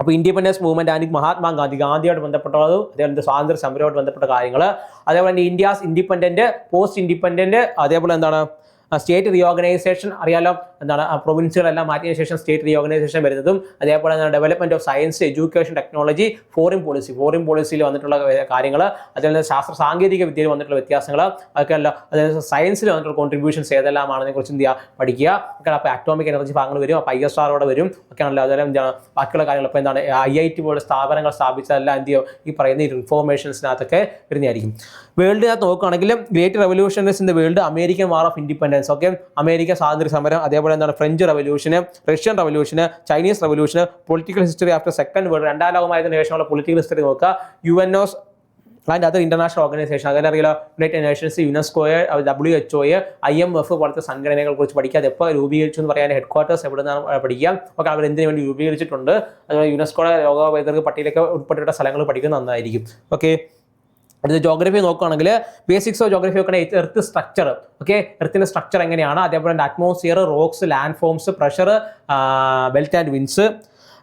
Speaker 1: അപ്പോൾ ഇൻഡിപെൻഡൻസ് മൂവ്മെന്റ് ആൻഡ് മഹാത്മാഗാന്ധി ഗാന്ധിയോട് ബന്ധപ്പെട്ടതും അതേപോലെ സ്വാതന്ത്ര്യ സമരവുമായിട്ട് ബന്ധപ്പെട്ട കാര്യങ്ങൾ അതേപോലെ തന്നെ ഇന്ത്യാസ് ഇൻഡിപെൻഡന്റ് പോസ്റ്റ് ഇൻഡിപെൻഡന്റ് അതേപോലെ എന്താണ്? സ്റ്റേറ്റ് റീഓർഗനൈസേഷൻ അറിയാലോ? എന്താണ് പ്രൊവിൻസുകളെല്ലാം മാറ്റിയതിനു ശേഷം സ്റ്റേറ്റ് റീഓർഗനൈസേഷൻ വരുന്നതും അതേപോലെ തന്നെ development of science education technology foreign policy foreign പോളിസിയിൽ വന്നിട്ടുള്ള കാര്യങ്ങൾ അതേപോലെ ശാസ്ത്ര സാങ്കേതിക വിദ്യയിൽ വന്നിട്ടുള്ള വ്യത്യാസങ്ങൾ അതൊക്കെ അല്ല അതായത് സയൻസിൽ വന്നിട്ടുള്ള കോൺട്രിബ്യൂഷൻസ് ഏതെല്ലാമാണെന്നെ കുറിച്ച് എന്ത് ചെയ്യുക പഠിക്കുക. ഒക്കെ അപ്പോൾ അറ്റോമിക് എനർജി ഭാഗങ്ങൾ വരും അപ്പോൾ ഐ എസ് ആറോടെ വരും. ഒക്കെ ആണല്ലോ അതുപോലെ എന്താണ് ബാക്കിയുള്ള കാര്യങ്ങൾ ഇപ്പോൾ എന്താണ് ഐ ഐ ടി പോലെ സ്ഥാപനങ്ങൾ സ്ഥാപിച്ചതെല്ലാം എന്ത് ചെയ്യും? ഈ പറയുന്ന ഇൻഫോർമേഷൻസിനകത്തൊക്കെ വരുന്നതായിരിക്കും. വേൾഡിനകത്ത് നോക്കുകയാണെങ്കിൽ great revolutions in the world American war of independence okay? America സ്വാതന്ത്ര്യ സമരം അതേപോലെ എന്താണ് French റെവല്യൂഷന് Russian റെവല്യൂഷന് Chinese റെവല്യൂഷന് political history after second world രണ്ടാം ലോകമായതിനു ശേഷമുള്ള പൊളിറ്റിക്കൽ ഹിസ്റ്ററി നോക്കുക. യു എൻ ഒസ് അതിന്റെ other international organisation അതിലറിയാലോ United Nations UNESCO W H ഒയെ I M F പോലത്തെ സംഘടനകളെ കുറിച്ച് പഠിക്കുക. അത് എപ്പോൾ രൂപീകരിച്ചു എന്ന് പറയാൻ ഹെഡ് ക്വാർട്ടേഴ്സ് എവിടെ നിന്നാണ് പഠിക്കുക. ഒക്കെ അവർ എന്തിനു വേണ്ടി രൂപീകരിച്ചിട്ടുണ്ട്? അതുപോലെ യുനെസ്കോയുടെ ലോക പൈതൃക പട്ടികയിലൊക്കെ ഉൾപ്പെട്ടിട്ടുള്ള സ്ഥലങ്ങൾ പഠിക്കുന്നത് നന്നായിരിക്കും. ഓക്കെ? അടുത്ത ജോഗ്രഫി നോക്കുകയാണെങ്കിൽ ബേസിക്സ് ഓഫ് ജോഗ്രഫി നോക്കണേ എർത്ത് സ്ട്രക്ചർ ഓക്കെ എർത്തിന്റെ സ്ട്രക്ചർ എങ്ങനെയാണ്? അതേപോലെ തന്നെ atmosphere rocks landforms pressure belt and winds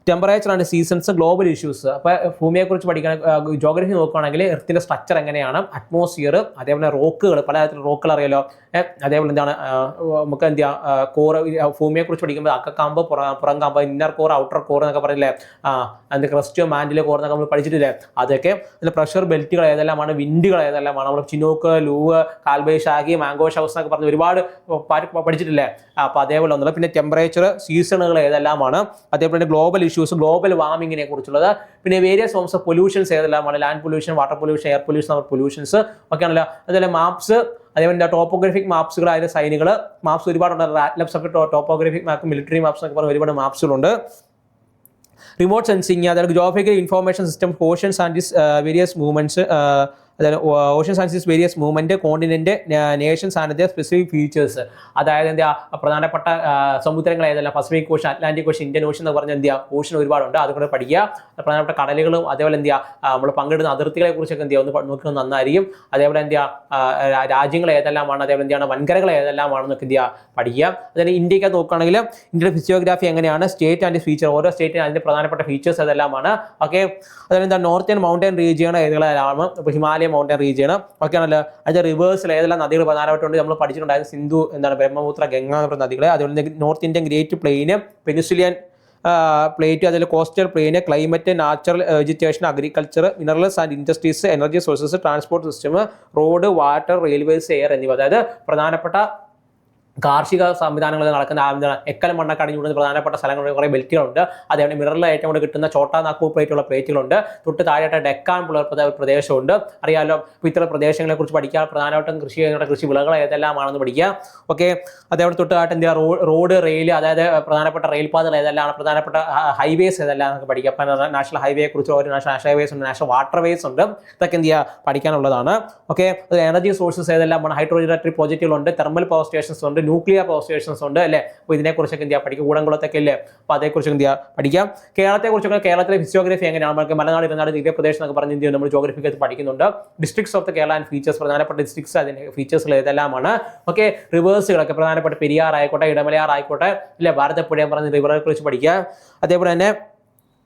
Speaker 1: temperature and seasons global issues അപ്പോൾ ഭൂമിയെക്കുറിച്ച് പഠിക്കാൻ ജോഗ്രഫി നോക്കുകയാണെങ്കിൽ എർത്തിന്റെ സ്ട്രക്ചർ എങ്ങനെയാണ് അറ്റ്മോസ്ഫിയർ അതേപോലെ റോക്കുകൾ പലതരത്തിലുള്ള റോക്കുകൾ അറിയാലോ. അതേപോലെ എന്താണ് നമുക്ക് എന്ത് ചെയ്യാം കോർ ഭൂമിയെക്കുറിച്ച് പഠിക്കുമ്പോൾ അക്കക്കാമ്പ് പുറ കാമ്പ് ഇന്നർ കോർ ഔട്ടർ കോർ എന്നൊക്കെ പറയില്ലേ. ആ അതിന്റെ ക്രസ്റ്റോ മാൻഡിലെ കോർ എന്നൊക്കെ നമ്മൾ പഠിച്ചിട്ടില്ലേ. അതൊക്കെ അതിൽ പ്രഷർ ബെൽറ്റുകൾ ഏതെല്ലാമാണ് വിൻഡുകൾ ഏതെല്ലാമാണ്. നമ്മൾ ചിനോക്ക് ലൂവ് കാൽബൈ ഷാഗി മാംഗോ ഷൗസ് എന്നൊക്കെ പറഞ്ഞ് ഒരുപാട് പഠിച്ചിട്ടില്ലേ. അപ്പോൾ അതേപോലെ ഒന്നുള്ള പിന്നെ ടെമ്പറേച്ചർ സീസണുകൾ ഏതെല്ലാമാണ്. അതേപോലെ തന്നെ ഗ്ലോബൽ ഇഷ്യൂസ് ഗ്ലോബൽ വാർമിങ്ങിനെ കുറിച്ചുള്ളത്. പിന്നെ various forms of pollutions ഏതെല്ലാമാണ്. Land pollution water pollution air pollution pollutions ഒക്കെ ആണല്ലോ അതുപോലെ മാപ്സ് അതേപോലെ ടോപ്പോഗ്രഫിക് അതിന്റെ സൈനുകൾ മാപ്സ് ഒരുപാടുണ്ട്. ലാറ്റ്ലബ്സ് ഒക്കെ ടോപ്പോഗ്രഫിക് മാപ്പ് മിലിറ്ററി മാപ്സ് എന്നൊക്കെ പറഞ്ഞ ഒരുപാട് മാപ്സുകളുണ്ട് റിമോട്ട് സെൻസിങ് അതായത് geographical information system portions and various movements അതായത് ocean sciences various movement continent nations and specific features. അതായത് എന്താ പ്രധാനപ്പെട്ട സമുദ്രങ്ങൾ ഏതെല്ലാം? Pacific ocean Atlantic ocean Indian ocean എന്ന് പറഞ്ഞ എന്താ ഓഷൻ ഒരുപാടുണ്ട്. അതുകൊണ്ട് പഠിക്കുക. പ്രധാനപ്പെട്ട കടലുകളും അതേപോലെ എന്താ നമ്മൾ പങ്കിടുന്ന അതിർത്തികളെ കുറിച്ചൊക്കെ എന്ത് ഒന്ന് നോക്കുന്നത് നന്നായിരിക്കും. അതേപോലെ എന്താ രാജ്യങ്ങൾ ഏതെല്ലാമാണ്? അതേപോലെ എന്താണ് വൻകരകൾ ഏതെല്ലാമാണെന്നൊക്കെ എന്ത് പഠിക്കുക. അതിന് ഇന്ത്യയ്ക്ക് നോക്കുകയാണെങ്കിൽ ഇന്ത്യയുടെ ഫിസിയോഗ്രാഫി എങ്ങനെയാണ്? സ്റ്റേറ്റ് ആൻഡ് ഫീച്ചർ ഓരോ സ്റ്റേറ്റിനും അതിന്റെ പ്രധാനപ്പെട്ട ഫീച്ചേഴ്സ് ഏതെല്ലാമാണ്? ഓക്കെ അതിന് എന്താ നോർത്തേൺ മൗണ്ടൻ റീജിയൺ ഏതെല്ലാം ഇപ്പോൾ ഹിമാലയ മൗണ്ടൻ റീജിയൺ ഒക്കെയാണല്ലോ അതിന്റെ റിവേഴ്സിൽ ഏതെല്ലാം നദികൾ പ്രധാനമായിട്ടുണ്ട്? നമ്മൾ പഠിച്ചിട്ടുണ്ടായിരുന്നു സിന്ധു എന്താണ് ബ്രഹ്മപുത്ര ഗംഗ എന്ന് പറയുന്ന നദികൾ അതുപോലെ north Indian great plain peninsular plate അതിൽ coastal plain climate natural vegetation agriculture minerals and industries energy sources transport system road water railways air എന്നിവ. അതായത് പ്രധാനപ്പെട്ട കാർഷിക സംവിധാനങ്ങളിൽ നടക്കുന്ന എന്താണ് എക്കൽ മണ്ണൊക്കെ കൂടുന്ന പ്രധാനപ്പെട്ട സ്ഥലങ്ങളിൽ കുറേ ബെൽറ്റുകളുണ്ട്. അതേപോലെ മിനറൽ ഏറ്റവും കൂടുതൽ കിട്ടുന്ന ചോട്ടാ നാക്കു പ്ലേറ്റുള്ള പ്ലേറ്റുകളുണ്ട്. തൊട്ട് താഴെയായിട്ട് ഡെക്കാൻ ഒരു പ്രദേശമുണ്ട്. അറിയാമല്ലോ ഇപ്പോൾ ഇത്തരം പ്രദേശങ്ങളെ കുറിച്ച് പഠിക്കുക പ്രധാനമായിട്ടും കൃഷി കൃഷി വിളകൾ ഏതെല്ലാമാണെന്ന് പഠിക്കുക. ഓക്കെ അതേപോലെ തൊട്ടായിട്ട് എന്താ ചെയ്യുക റോഡ് റെയിൽ അതായത് പ്രധാനപ്പെട്ട റെയിൽ പാതകൾ ഏതെല്ലാം പ്രധാനപ്പെട്ട ഹൈവേസ് ഏതെല്ലാം എന്നൊക്കെ പഠിക്കുക. അപ്പം നാഷണൽ ഹൈവേയെ കുറിച്ച് ഒരു നാഷണൽ ഹൈവേസ് ഉണ്ട് നാഷണൽ വാട്ടർ വേസ് ഉണ്ട്. ഇതൊക്കെ എന്ത് പഠിക്കാനുള്ളതാണ്. ഓക്കെ എനർജി സോഴ്സസ് ഏതെല്ലാമാണ് ഹൈഡ്രോ ഇലക്ട്രിക് പ്രോജക്റ്റുകളുണ്ട് തെർമൽ പവർ സ്റ്റേഷൻസ് ഉണ്ട് ന്യൂക്ലിയർ പവർ സ്റ്റേഷൻസ് ഉണ്ട് അല്ലേ? അപ്പോൾ ഇതിനെക്കുറിച്ചൊക്കെ എന്ത് ചെയ്യാം? പഠിക്കുക. കൂടംകുളത്തൊക്കെ അല്ലേ? അപ്പോൾ അതേക്കുറിച്ചൊക്കെ എന്ത് ചെയ്യാം? പഠിക്കാം. കേരളത്തെക്കുറിച്ചൊക്കെ കേരളത്തിലെ ഫിസിയോഗ്രഫി എങ്ങനെയാണ്? നമുക്ക് മലനാട് ഇരുന്നാട് തീരപ്രദേശം എന്നൊക്കെ പറഞ്ഞ് എന്ത് ചെയ്യും? നമ്മൾ ജോഗ്രഫിക്ക് പഠിക്കുന്നുണ്ട്. Districts of the Kerala and features പ്രധാനപ്പെട്ട ഡിസ്ട്രിക്ട്സ് അതിന്റെ ഫീച്ചേഴ്സ് ഏതെല്ലാമാണ് ഓക്കെ റിവേഴ്സുകളൊക്കെ പ്രധാനപ്പെട്ട പെരിയാർ ആയിക്കോട്ടെ ഇടമലയാർ ആയിക്കോട്ടെ ഇല്ലേ ഭാരതപ്പുഴ പറഞ്ഞ റിവറെക്കുറിച്ച് പഠിക്കുക. അതേപോലെ തന്നെ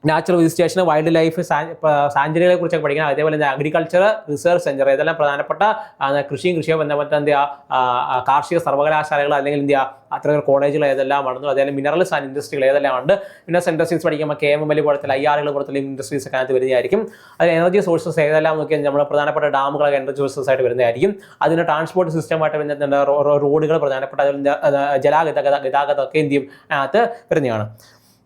Speaker 1: നാച്ചുറൽ രജിസ്ട്രേഷൻ വൈൽഡ് ലൈഫ് സാഞ്ചുറികളെ കുറിച്ചൊക്കെ പഠിക്കണം. അതേപോലെ തന്നെ അഗ്രികൾച്ചർ റിസർച്ച് സെന്റർ ഇതെല്ലാം പ്രധാനപ്പെട്ട കൃഷിയും കൃഷിയും ബന്ധപ്പെട്ട എന്ത് കാർഷിക സർവകലാശാലകൾ അല്ലെങ്കിൽ എന്ത് അത്ര കോളേജുകൾ ഏതെല്ലാം ആണെന്ന് അതേപോലെ മിനറൽസ് ആൻഡ് ഇൻഡസ്ട്രികൾ ഏതെല്ലാം ഉണ്ട്. പിന്നെ ഇൻഡസ്ട്രീസ് പഠിക്കുമ്പോൾ കെ എം എൽ പോലത്തെ ഐ ആറുകൾ പോലത്തെ ഇൻഡസ്ട്രീസ് ഒക്കെ അതിനകത്ത് വരുന്നതായിരിക്കും. അതിൽ എനർജി സോഴ്സസ് ഏതെല്ലാം നോക്കിയാൽ നമ്മൾ പ്രധാനപ്പെട്ട ഡാമുകളൊക്കെ എനർജി സോഴ്സസ് ആയിട്ട് വരുന്നതായിരിക്കും. അതിന് ട്രാൻസ്പോർട്ട് സിസ്റ്റമായിട്ട് വരുന്ന റോഡുകൾ പ്രധാനപ്പെട്ട എന്താ, ജലാഗത ഗതാഗതമൊക്കെ എന്ത് ചെയ്യും അതിനകത്ത് വരുന്നതാണ്.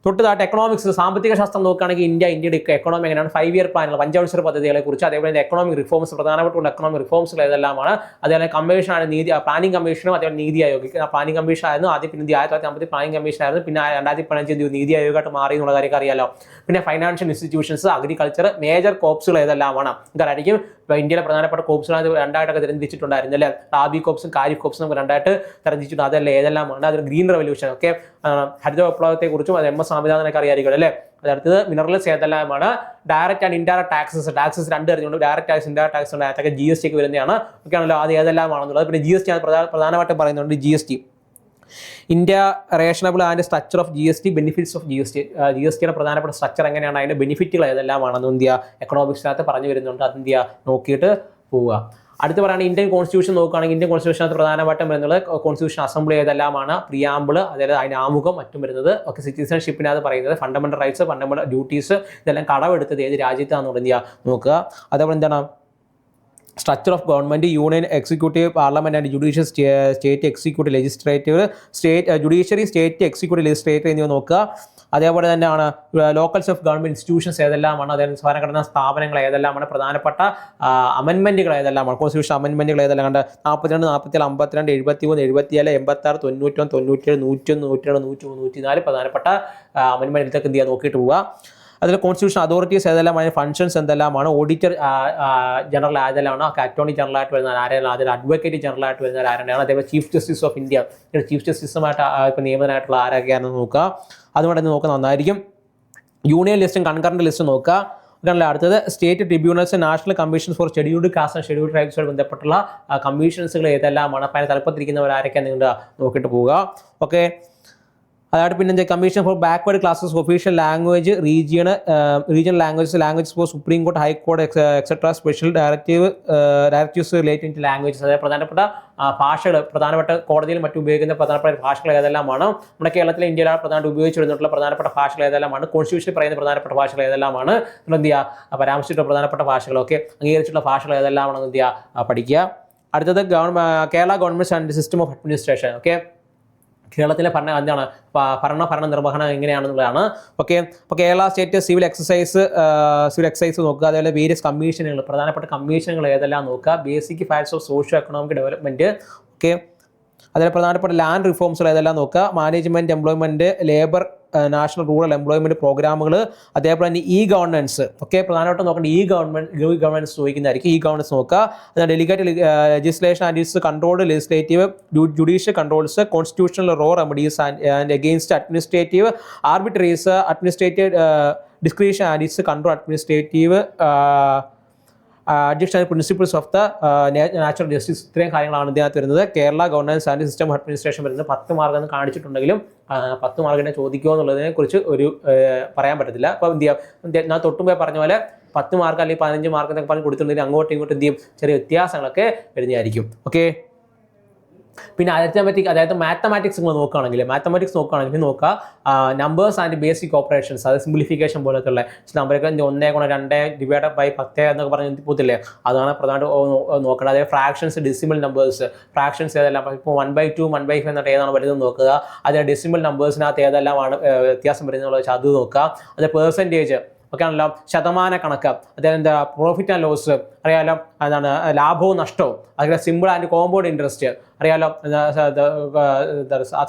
Speaker 1: തൊട്ട് താട്ട് എക്കണോമിക്സ് സാമ്പത്തിക ശാസ്ത്രം നോക്കുകയാണെങ്കിൽ ഇന്ത്യ ഇന്ത്യയുടെ എക്കണോമി എങ്ങനെയാണ്? ഫൈവ് ഇയർ പ്ലാനുകൾ പഞ്ചവത്സര പദ്ധതികളെ കുറിച്ച് അതേപോലെ എക്കണോമിക് റിഫോംസ് പ്രധാനപ്പെട്ടുള്ള എക്കണോമിക് റിഫോംസ് ഏതെല്ലാമാണ്? അതേപോലെ കമ്മീഷനാണ് നീതി പ്ലാനിംഗ് കമ്മീഷനും അതേപോലെ നീതി ആയോഗ്. പ്ലാനിംഗ് കമ്മീഷൻ ആയിരുന്നു ആദ്യം പിന്നെ ആയിരത്തി തൊള്ളായിരത്തി അമ്പത്തി പ്ലാനിംഗ് കമ്മീഷൻ ആയിരുന്നു. പിന്നെ രണ്ടായിരത്തി പതിനഞ്ച് നീതി ആയോഗമായിട്ട് മാറി എന്നുള്ള കാര്യം അറിയാലോ. പിന്നെ ഫൈനാൻഷ്യൽ ഇൻസ്റ്റിറ്റ്യൂഷൻസ് അഗ്രികൾച്ചർ മേജർ കോപ്സുകൾ ഏതെല്ലാമാണ്? ഇതായിരിക്കും ഇപ്പോൾ ഇന്ത്യയിലെ പ്രധാനപ്പെട്ട കോപ്സുകൾ രണ്ടായിട്ടൊക്കെ തിരഞ്ഞിട്ടുണ്ടായിരുന്നു അല്ലേ? റാബി കോപ്സും കാരിഫ് കോപ്സും നമുക്ക് രണ്ടായിട്ട് തിരഞ്ഞിട്ടുണ്ട് അതല്ല ഏതെല്ലാമാണ്? അതിൽ ഗ്രീൻ റെവല്യൂഷൻ ഒക്കെ ഹരിത വിപ്ലവത്തെക്കുറിച്ചും അത് എം എസ് സ്വാമിനാഥനൊക്കെ അറിയായിരിക്കും അല്ലേ? അതടുത്തത് minerals ഏതെല്ലാമാണ്? Direct and indirect taxes taxes രണ്ട് തരത്തിലുണ്ട് ഡയറക്റ്റ് ടാക്സ് ഇൻഡയറക്ട് ടാക്സ് ഉണ്ട് അതൊക്കെ ജി എസ് ടി ഒക്കെ വരുന്നതാണ്. ഒക്കെയാണല്ലോ അത് ഏതെല്ലാമാണെന്നുള്ളത്. പിന്നെ ജി എസ് ടി പ്രധാനമായിട്ടും പറയുന്നുണ്ട് G S T India rationale and structure of G S T benefits of G S T G S ടിയുടെ പ്രധാനപ്പെട്ട സ്ട്രക്ചർ എങ്ങനെയാണ്? അതിന്റെ ബെനിഫിറ്റുകൾ ഏതെല്ലാമാണെന്ന് ഇന്ത്യ എക്കണോമിക്സിനകത്ത് പറഞ്ഞു വരുന്നുണ്ട്. അത് ഇന്ത്യ നോക്കിയിട്ട് പോവുക. അടുത്ത് പറയുകയാണെങ്കിൽ ഇന്ത്യൻ കോൺസ്റ്റിറ്റ്യൂഷൻ നോക്കുകയാണെങ്കിൽ ഇന്ത്യൻ കോൺസ്റ്റിറ്റ്യൂഷനകത്ത് പ്രധാനമായിട്ടും വരുന്നത് കോൺസ്റ്റിറ്റ്യൂഷൻ അസംബ്ലി ഏതെല്ലാമാണ്? പ്രിയാമ്പിൾ അതായത് അതിന് ആമുഖം മറ്റും വരുന്നത്. ഒക്കെ സിറ്റിസൺഷിപ്പിനകത്ത് പറയുന്നത് ഫണ്ടമെന്റൽ റൈറ്റ്സ് ഫണ്ടമെന്റൽ ഡ്യൂട്ടീസ് ഇതെല്ലാം കടമെടുത്തത് ഏത് രാജ്യത്താണെന്ന് ഇന്ത്യ നോക്കുക. അതേപോലെ എന്താണ്? Structure of government union executive parliament and judicial state executive legislative state judiciary state executive legislator എന്നിവ നോക്കുക. അതേപോലെ തന്നെയാണ് ലോക്കൽസ് ഓഫ് ഗവൺമെന്റ് ഇൻസ്റ്റിറ്റ്യൂഷൻസ് ഏതെല്ലാമാണ് അതായത് ഭരണഘടനാ സ്ഥാപനങ്ങൾ ഏതെല്ലാമാണ് പ്രധാനപ്പെട്ട അമെൻമെന്റുകൾ ഏതെല്ലാമാണ് കോൺസ്റ്റിറ്റ്യൂഷൻ അമെൻമെന്റുകൾ ഏതെല്ലാം കണ്ട് നാൽപ്പത്തിരണ്ട് നാൽപ്പത്തിയേഴ് അമ്പത്തിരണ്ട് എഴുപത്തി മൂന്ന് എഴുപത്തിയേഴ് എൺപത്തി ആറ് തൊണ്ണൂറ്റൊന്ന് തൊണ്ണൂറ്റേഴ് നൂറ്റൊന്ന് നൂറ്റിരണ്ട് നൂറ്റി നൂറ്റിനാല് പ്രധാനപ്പെട്ട അമെൻമെന്റ് ഇതൊക്കെ എന്ത് ചെയ്യുക നോക്കിയിട്ട് പോവുക. അതിൽ കോൺസ്റ്റിറ്റ്യൂഷൻ അതോറിറ്റീസ് ഏതെല്ലാം അതിന് ഫങ്ഷൻസ് എന്തെല്ലാമാണ് ഓഡിറ്റർ ജനറൽ ഏതെല്ലാമാണ് അറ്റോർണി ജനറൽ ആയിട്ട് വരുന്ന ആരെയാണ് അതിൽ അഡ്വക്കേറ്റ് ജനറൽ ആയിട്ട് വരുന്ന ആരാണ് അതേപോലെ chief justice of India chief ജസ്റ്റിസുമായിട്ട് ഇപ്പോൾ നിയമനായിട്ടുള്ള ആരൊക്കെയാണെന്ന് നോക്കുക. അതുകൊണ്ട് തന്നെ നോക്കുക നന്നായിരിക്കും. യൂണിയൻ ലിസ്റ്റും കൺകറന്റ് ലിസ്റ്റും നോക്കുക. ഇതാണല്ലോ അടുത്തത്. State tribunals national commission for scheduled caste and scheduled ട്രൈബ്സുമായി ബന്ധപ്പെട്ടുള്ള കമ്മീഷൻസുകൾ ഏതെല്ലാമാണ് അപ്പോൾ അതിന് തലപ്പത്തിരിക്കുന്നവർ ആരൊക്കെയാണ് നിങ്ങൾ നോക്കിയിട്ട് പോവുക. ഓക്കെ അതായത് പിന്നെ commission for backward classes official language region regional languages language for supreme court ഹൈക്കോടതി etcetera special directive directives relating to languages അതായത് പ്രധാനപ്പെട്ട ഭാഷകൾ പ്രധാനപ്പെട്ട കോടതിയിൽ മറ്റും ഉപയോഗിക്കുന്ന പ്രധാനപ്പെട്ട ഭാഷകൾ ഏതെല്ലാമാണ്? നമ്മുടെ കേരളത്തിലെ ഇന്ത്യയിലാണ് പ്രധാനമായിട്ട് ഉപയോഗിച്ചു വരുന്നിട്ടുള്ള പ്രധാനപ്പെട്ട ഭാഷകൾ ഏതെല്ലാമാണ്? കോൺസ്റ്റിറ്റ്യൂഷനിൽ പറയുന്ന പ്രധാനപ്പെട്ട ഭാഷകൾ ഏതെല്ലാമാണ്? നമ്മൾ എന്ത് ചെയ്യുക? പരാമർശിച്ചിട്ടുള്ള പ്രധാനപ്പെട്ട ഭാഷകളൊക്കെ അംഗീകരിച്ചിട്ടുള്ള ഭാഷകൾ ഏതെല്ലാമാണെന്ന് എന്ത് ചെയ്യുക? പഠിക്കുക. അടുത്തത് government Kerala government and system of administration okay കേരളത്തിലെ ഭരണ എന്താണ് ഭരണ ഭരണ നിർവഹണം എങ്ങനെയാണെന്നുള്ളതാണ്. ഓക്കെ അപ്പോൾ Kerala state civil excise civil excise നോക്കുക അതേപോലെ വേരിയസ് കമ്മീഷനുകൾ പ്രധാനപ്പെട്ട കമ്മീഷനുകൾ ഏതെല്ലാം നോക്കുക basic facts of socio economic development okay അതിൽ പ്രധാനപ്പെട്ട ലാൻഡ് റിഫോംസുകൾ ഏതെല്ലാം നോക്കുക? Management employment labour national rural employment പ്രോഗ്രാമുകൾ അതേപോലെ തന്നെ ഇ ഗവർണൻസ് ഒക്കെ പ്രധാനമായിട്ടും നോക്കേണ്ട ഇ ഗവൺമെന്റ് ഇ ഗവർണൻസ് ചോദിക്കുന്നതായിരിക്കും ഇ ഗവർണൻസ് നോക്കുക അത് delegate legislation and controlled legislative judicial controls constitutional row remedies and against administrative arbitrariness administrative description and control administrative additional principles of the natural justice ഇത്രയും കാര്യങ്ങളാണ് ഇതിനകത്ത് വരുന്നത്. Kerala governance and system administration വരുന്നത് പത്ത് mark എന്ന് കാണിച്ചിട്ടുണ്ടെങ്കിലും പത്ത് മാർക്കിനെ ചോദിക്കുമോ എന്നുള്ളതിനെ കുറിച്ച് ഒരു പറയാൻ പറ്റത്തില്ല. അപ്പോൾ എന്ത് ചെയ്യാം? ഞാൻ തൊട്ടുമ്പോൾ പറഞ്ഞ പോലെ പത്ത് മാർക്ക് അല്ലെങ്കിൽ പതിനഞ്ച് മാർക്ക് എന്നൊക്കെ പറഞ്ഞ് കൊടുത്തിട്ടുണ്ടെങ്കിൽ അങ്ങോട്ടും ഇങ്ങോട്ടും എന്ത് ചെയ്യും? ചെറിയ വ്യത്യാസങ്ങളൊക്കെ വരുന്നതായിരിക്കും. ഓക്കെ പിന്നെ അരിത്തമാറ്റിക് അതായത് മാത്തമാറ്റിക്സ് നിങ്ങൾ നോക്കുകയാണെങ്കിൽ മാത്തമാറ്റിക്സ് നോക്കുകയാണെങ്കിൽ നോക്കുക നമ്പേഴ്സ് ആൻഡ് ബേസിക് ഓപ്പറേഷൻസ് അത് സിംപ്ലിഫിക്കേഷൻ പോലൊക്കെ ഉള്ള നമ്പറൊക്കെ ഒന്നേ ഗുണം രണ്ട് ഡിവൈഡ് ബൈ പത്ത് എന്നൊക്കെ പറഞ്ഞ് പോത്തില്ലേ അതാണ് പ്രധാനമായിട്ട് നോക്കേണ്ടത്. അതായത് ഫ്രാക്ഷൻസ് ഡെസിമൽ നമ്പേഴ്സ് ഫ്രാക്ഷൻസ് ഏതെല്ലാം ഇപ്പോൾ one by two one by five എന്നിട്ട് ഏതാണ് വരുന്നത് നോക്കുക. അതായത് ഡെസിമൽ നമ്പേഴ്സിനകത്ത് ഏതെല്ലാമാണ് ആണ് വ്യത്യാസം വരുന്നത് അത് നോക്കുക. അത് പേഴ്സന്റേജ് ഒക്കെ ആണല്ലോ ശതമാന കണക്ക് അതായത് എന്താ പ്രോഫിറ്റ് ആൻഡ് ലോസ് അറിയാലോ എന്താണ് ലാഭവും നഷ്ടവും. അതുപോലെ സിമ്പിൾ ആൻഡ് കോമ്പൗണ്ട് ഇൻട്രസ്റ്റ് അറിയാലോ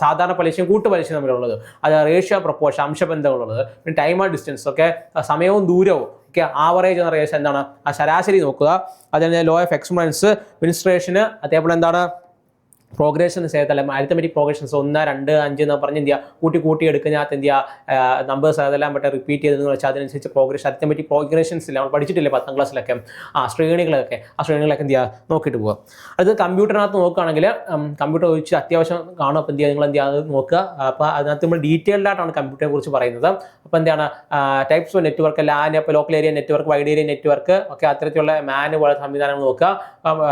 Speaker 1: സാധാരണ പലിശയും കൂട്ടുപലിശയും തമ്മിലുള്ളത്. അത് റേഷ്യോ പ്രപ്പോഷൻ അംശബന്ധങ്ങളുള്ളത്. പിന്നെ ടൈം ആൻഡ് ഡിസ്റ്റൻസ് ഒക്കെ സമയവും ദൂരവും ഒക്കെ ആവറേജ് എന്ന റേഷ്യോ എന്താണ് ആ ശരാശരി നോക്കുക. അതിന് ലോ ഓഫ് എക്സ്പെൻസ് മിനിസ്ട്രേഷന് അതേപോലെ എന്താണ് പ്രോഗ്രഷൻസ് ഏതല്ല അരിത്തമെറ്റിക് പ്രോഗ്രഷൻസ് ഒന്ന് രണ്ട് അഞ്ച് എന്ന് പറഞ്ഞ് എന്ത് ചെയ്യുക? കൂട്ടി കൂട്ടി എടുക്കുന്നതിനകത്ത് എന്ത് ചെയ്യുക? നമ്പേഴ്സ് അതെല്ലാം മറ്റേ റിപ്പീറ്റ് ചെയ്തെന്ന് വെച്ചാൽ അതിനനുസരിച്ച് പ്രോഗ്രഷൻ അരിത്തമെറ്റിക് പ്രോഗ്രഷൻസ് ഇല്ല. നമ്മൾ പഠിച്ചിട്ടില്ല പത്താം ക്ലാസ്സിലൊക്കെ? ആ ശ്രേണികളൊക്കെ. ആ ശ്രേണികളൊക്കെ എന്ത് ചെയ്യുക? നോക്കിയിട്ട് പോവുക. അത് കമ്പ്യൂട്ടറിനകത്ത് നോക്കുകയാണെങ്കിൽ കമ്പ്യൂട്ടർ ഒഴിച്ച് അത്യാവശ്യം കാണും അപ്പോൾ എന്ത് ചെയ്യുക? നിങ്ങൾ എന്ത് ചെയ്യുക? അത് നോക്കുക. അപ്പോൾ അതിനകത്ത് നമ്മൾ ഡീറ്റെയിൽഡ് ആയിട്ടാണ് കമ്പ്യൂട്ടറിനെ കുറിച്ച് പറയുന്നത്. അപ്പോൾ എന്താണ്? ടൈപ്സ് ഓഫ് നെറ്റ്വർക്ക് ലാൻ അപ്പോൾ local area network wide area network ഒക്കെ അത്തരത്തിലുള്ള മാൻ പോലെ സംവിധാനങ്ങൾ നോക്കുക.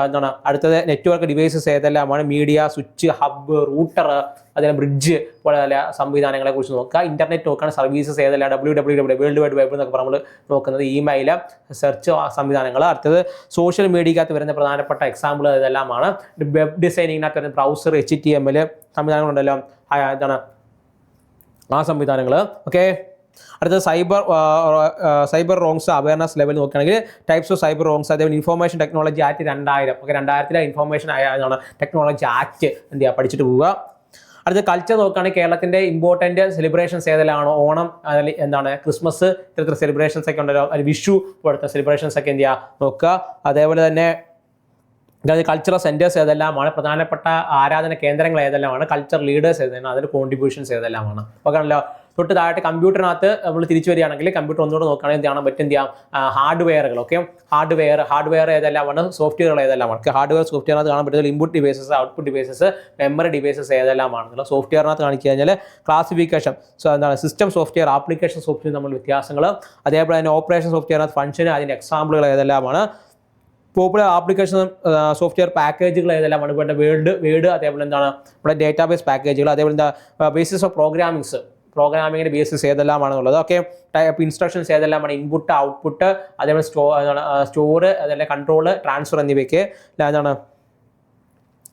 Speaker 1: എന്താണ്? അടുത്തത് നെറ്റ്വർക്ക് ഡിവൈസസ് ഏതെല്ലാമാണ്? മീഡിയ സ്വിച്ച് ഹബ്ബ് റൂട്ടർ അതിനെ ബ്രിഡ്ജ് പോലെ സംവിധാനങ്ങളെ കുറിച്ച് നോക്കുക. ഇന്റർനെറ്റ് നോക്കുകയാണ് സർവീസസ് ഏതെല്ലാം? W W W world wide web എന്നൊക്കെ നമ്മൾ നോക്കുന്നത് ഇമെയിൽ സെർച്ച് സംവിധാനങ്ങൾ. അടുത്തത് സോഷ്യൽ മീഡിയക്കകത്ത് വരുന്ന പ്രധാനപ്പെട്ട എക്സാമ്പിൾ ഇതെല്ലാമാണ്. വെബ് ഡിസൈനിങ്ങിനകത്ത് വരുന്ന browser H T M L സംവിധാനങ്ങളുണ്ടല്ലോ. എന്താണ് ആ സംവിധാനങ്ങൾ ഓക്കെ അടുത്തത് cyber cyber wrongs awareness level നോക്കുകയാണെങ്കിൽ ടൈപ്സ് ഓഫ് സൈബർ റോങ്സ് അതേപോലെ ഇൻഫോർമേഷൻ ടെക്നോളജി ആക്ട് രണ്ടായിരം. ഓക്കെ രണ്ടായിരത്തിലെ ഇൻഫോർമേഷൻ ആയതാണ് ടെക്നോളജി ആക്ട് എന്ത് ചെയ്യുക? പഠിച്ചിട്ട് പോവുക. അടുത്ത കൾച്ചർ നോക്കുകയാണെങ്കിൽ കേരളത്തിന്റെ ഇമ്പോർട്ടന്റ് സെലിബ്രേഷൻസ് ഏതെല്ലാമാണ്? ഓണം അതിൽ എന്താണ്? ക്രിസ്മസ് ഇത്തരത്തിലുള്ള സെലിബ്രേഷൻസ് ഒക്കെ ഉണ്ടല്ലോ. അതിൽ വിഷു പോലത്തെ സെലിബ്രേഷൻസ് ഒക്കെ എന്ത് ചെയ്യുക? നോക്കുക. അതേപോലെ തന്നെ അതായത് കൾച്ചറൽ സെന്റേഴ്സ് ഏതെല്ലാമാണ്? പ്രധാനപ്പെട്ട ആരാധന കേന്ദ്രങ്ങൾ ഏതെല്ലാമാണ്? കൾച്ചർ ലീഡേഴ്സ് ഏതെല്ലാം? അതിന്റെ കോൺട്രിബ്യൂഷൻസ് ഏതെല്ലാമാണ്? അപ്പോൾ ആണല്ലോ തൊട്ട് താഴെ കമ്പ്യൂട്ടറിനകത്ത് നമ്മൾ തിരിച്ചു വരികയാണെങ്കിൽ കമ്പ്യൂട്ടർ ഒന്നുകൂടെ നോക്കുകയാണെങ്കിൽ എന്ത് ചെയ്യണം? പറ്റും എന്ത് ചെയ്യാം ഹാർഡ്വെയറുകൾ ഓക്കെ ഹാർഡ്വെയർ ഹാർഡ്വെയർ ഏതെല്ലാം ഏതെല്ലാമാണ് സോഫ്റ്റ്വെയറുകൾ ഏതെല്ലാമാണ് ഹാർഡ്വെയർ സോഫ്റ്റ്വെയറിനകത്ത് കാണാൻ പറ്റുന്നത് input devices output devices memory devices ഏതെല്ലാം ഏതെല്ലാമാണെന്നുള്ള സോഫ്റ്റ്വെയറിനകത്ത് കാണിച്ചു കഴിഞ്ഞാൽ ക്ലാസിഫിക്കേഷൻ. സോ എന്താണ്? സിസ്റ്റം സോഫ്റ്റ്വെയർ ആപ്ലിക്കേഷൻ സോഫ്റ്റ്വെയർ നമ്മൾ വ്യത്യാസങ്ങൾ അതേപോലെ തന്നെ ഓപ്പറേഷൻ സോഫ്റ്റ്വെയറിനകത്ത് ഫംഗ്ഷൻ അതിന്റെ എക്സാമ്പിളുകൾ ഏതെല്ലാമാണ് പോപ്പുലർ ആപ്ലിക്കേഷൻ സോഫ്റ്റ്വെയർ പാക്കേജുകൾ ഏതെല്ലാമാണ് ഇവിടെ വേൾഡ് വേർഡ് അതേപോലെ എന്താണ്? നമ്മുടെ ഡേറ്റാബേസ് പാക്കേജുകൾ അതേപോലെ എന്താ? ബേസിസ് ഓഫ് പ്രോഗ്രാമിങ്സ് പ്രോഗ്രാമിങ്ങിന്റെ ബേസിസ് ഏതെല്ലാമാണെന്നുള്ളത്. ഓക്കെ ടൈപ്പ് ഇൻസ്ട്രക്ഷൻസ് ഏതെല്ലാമാണ്? ഇൻപുട്ട് ഔട്ട്പുട്ട് അതേപോലെ സ്റ്റോ സ്റ്റോറ് അതേപോലെ കൺട്രോൾ ട്രാൻസ്ഫർ എന്നിവയ്ക്ക്. എന്താണ്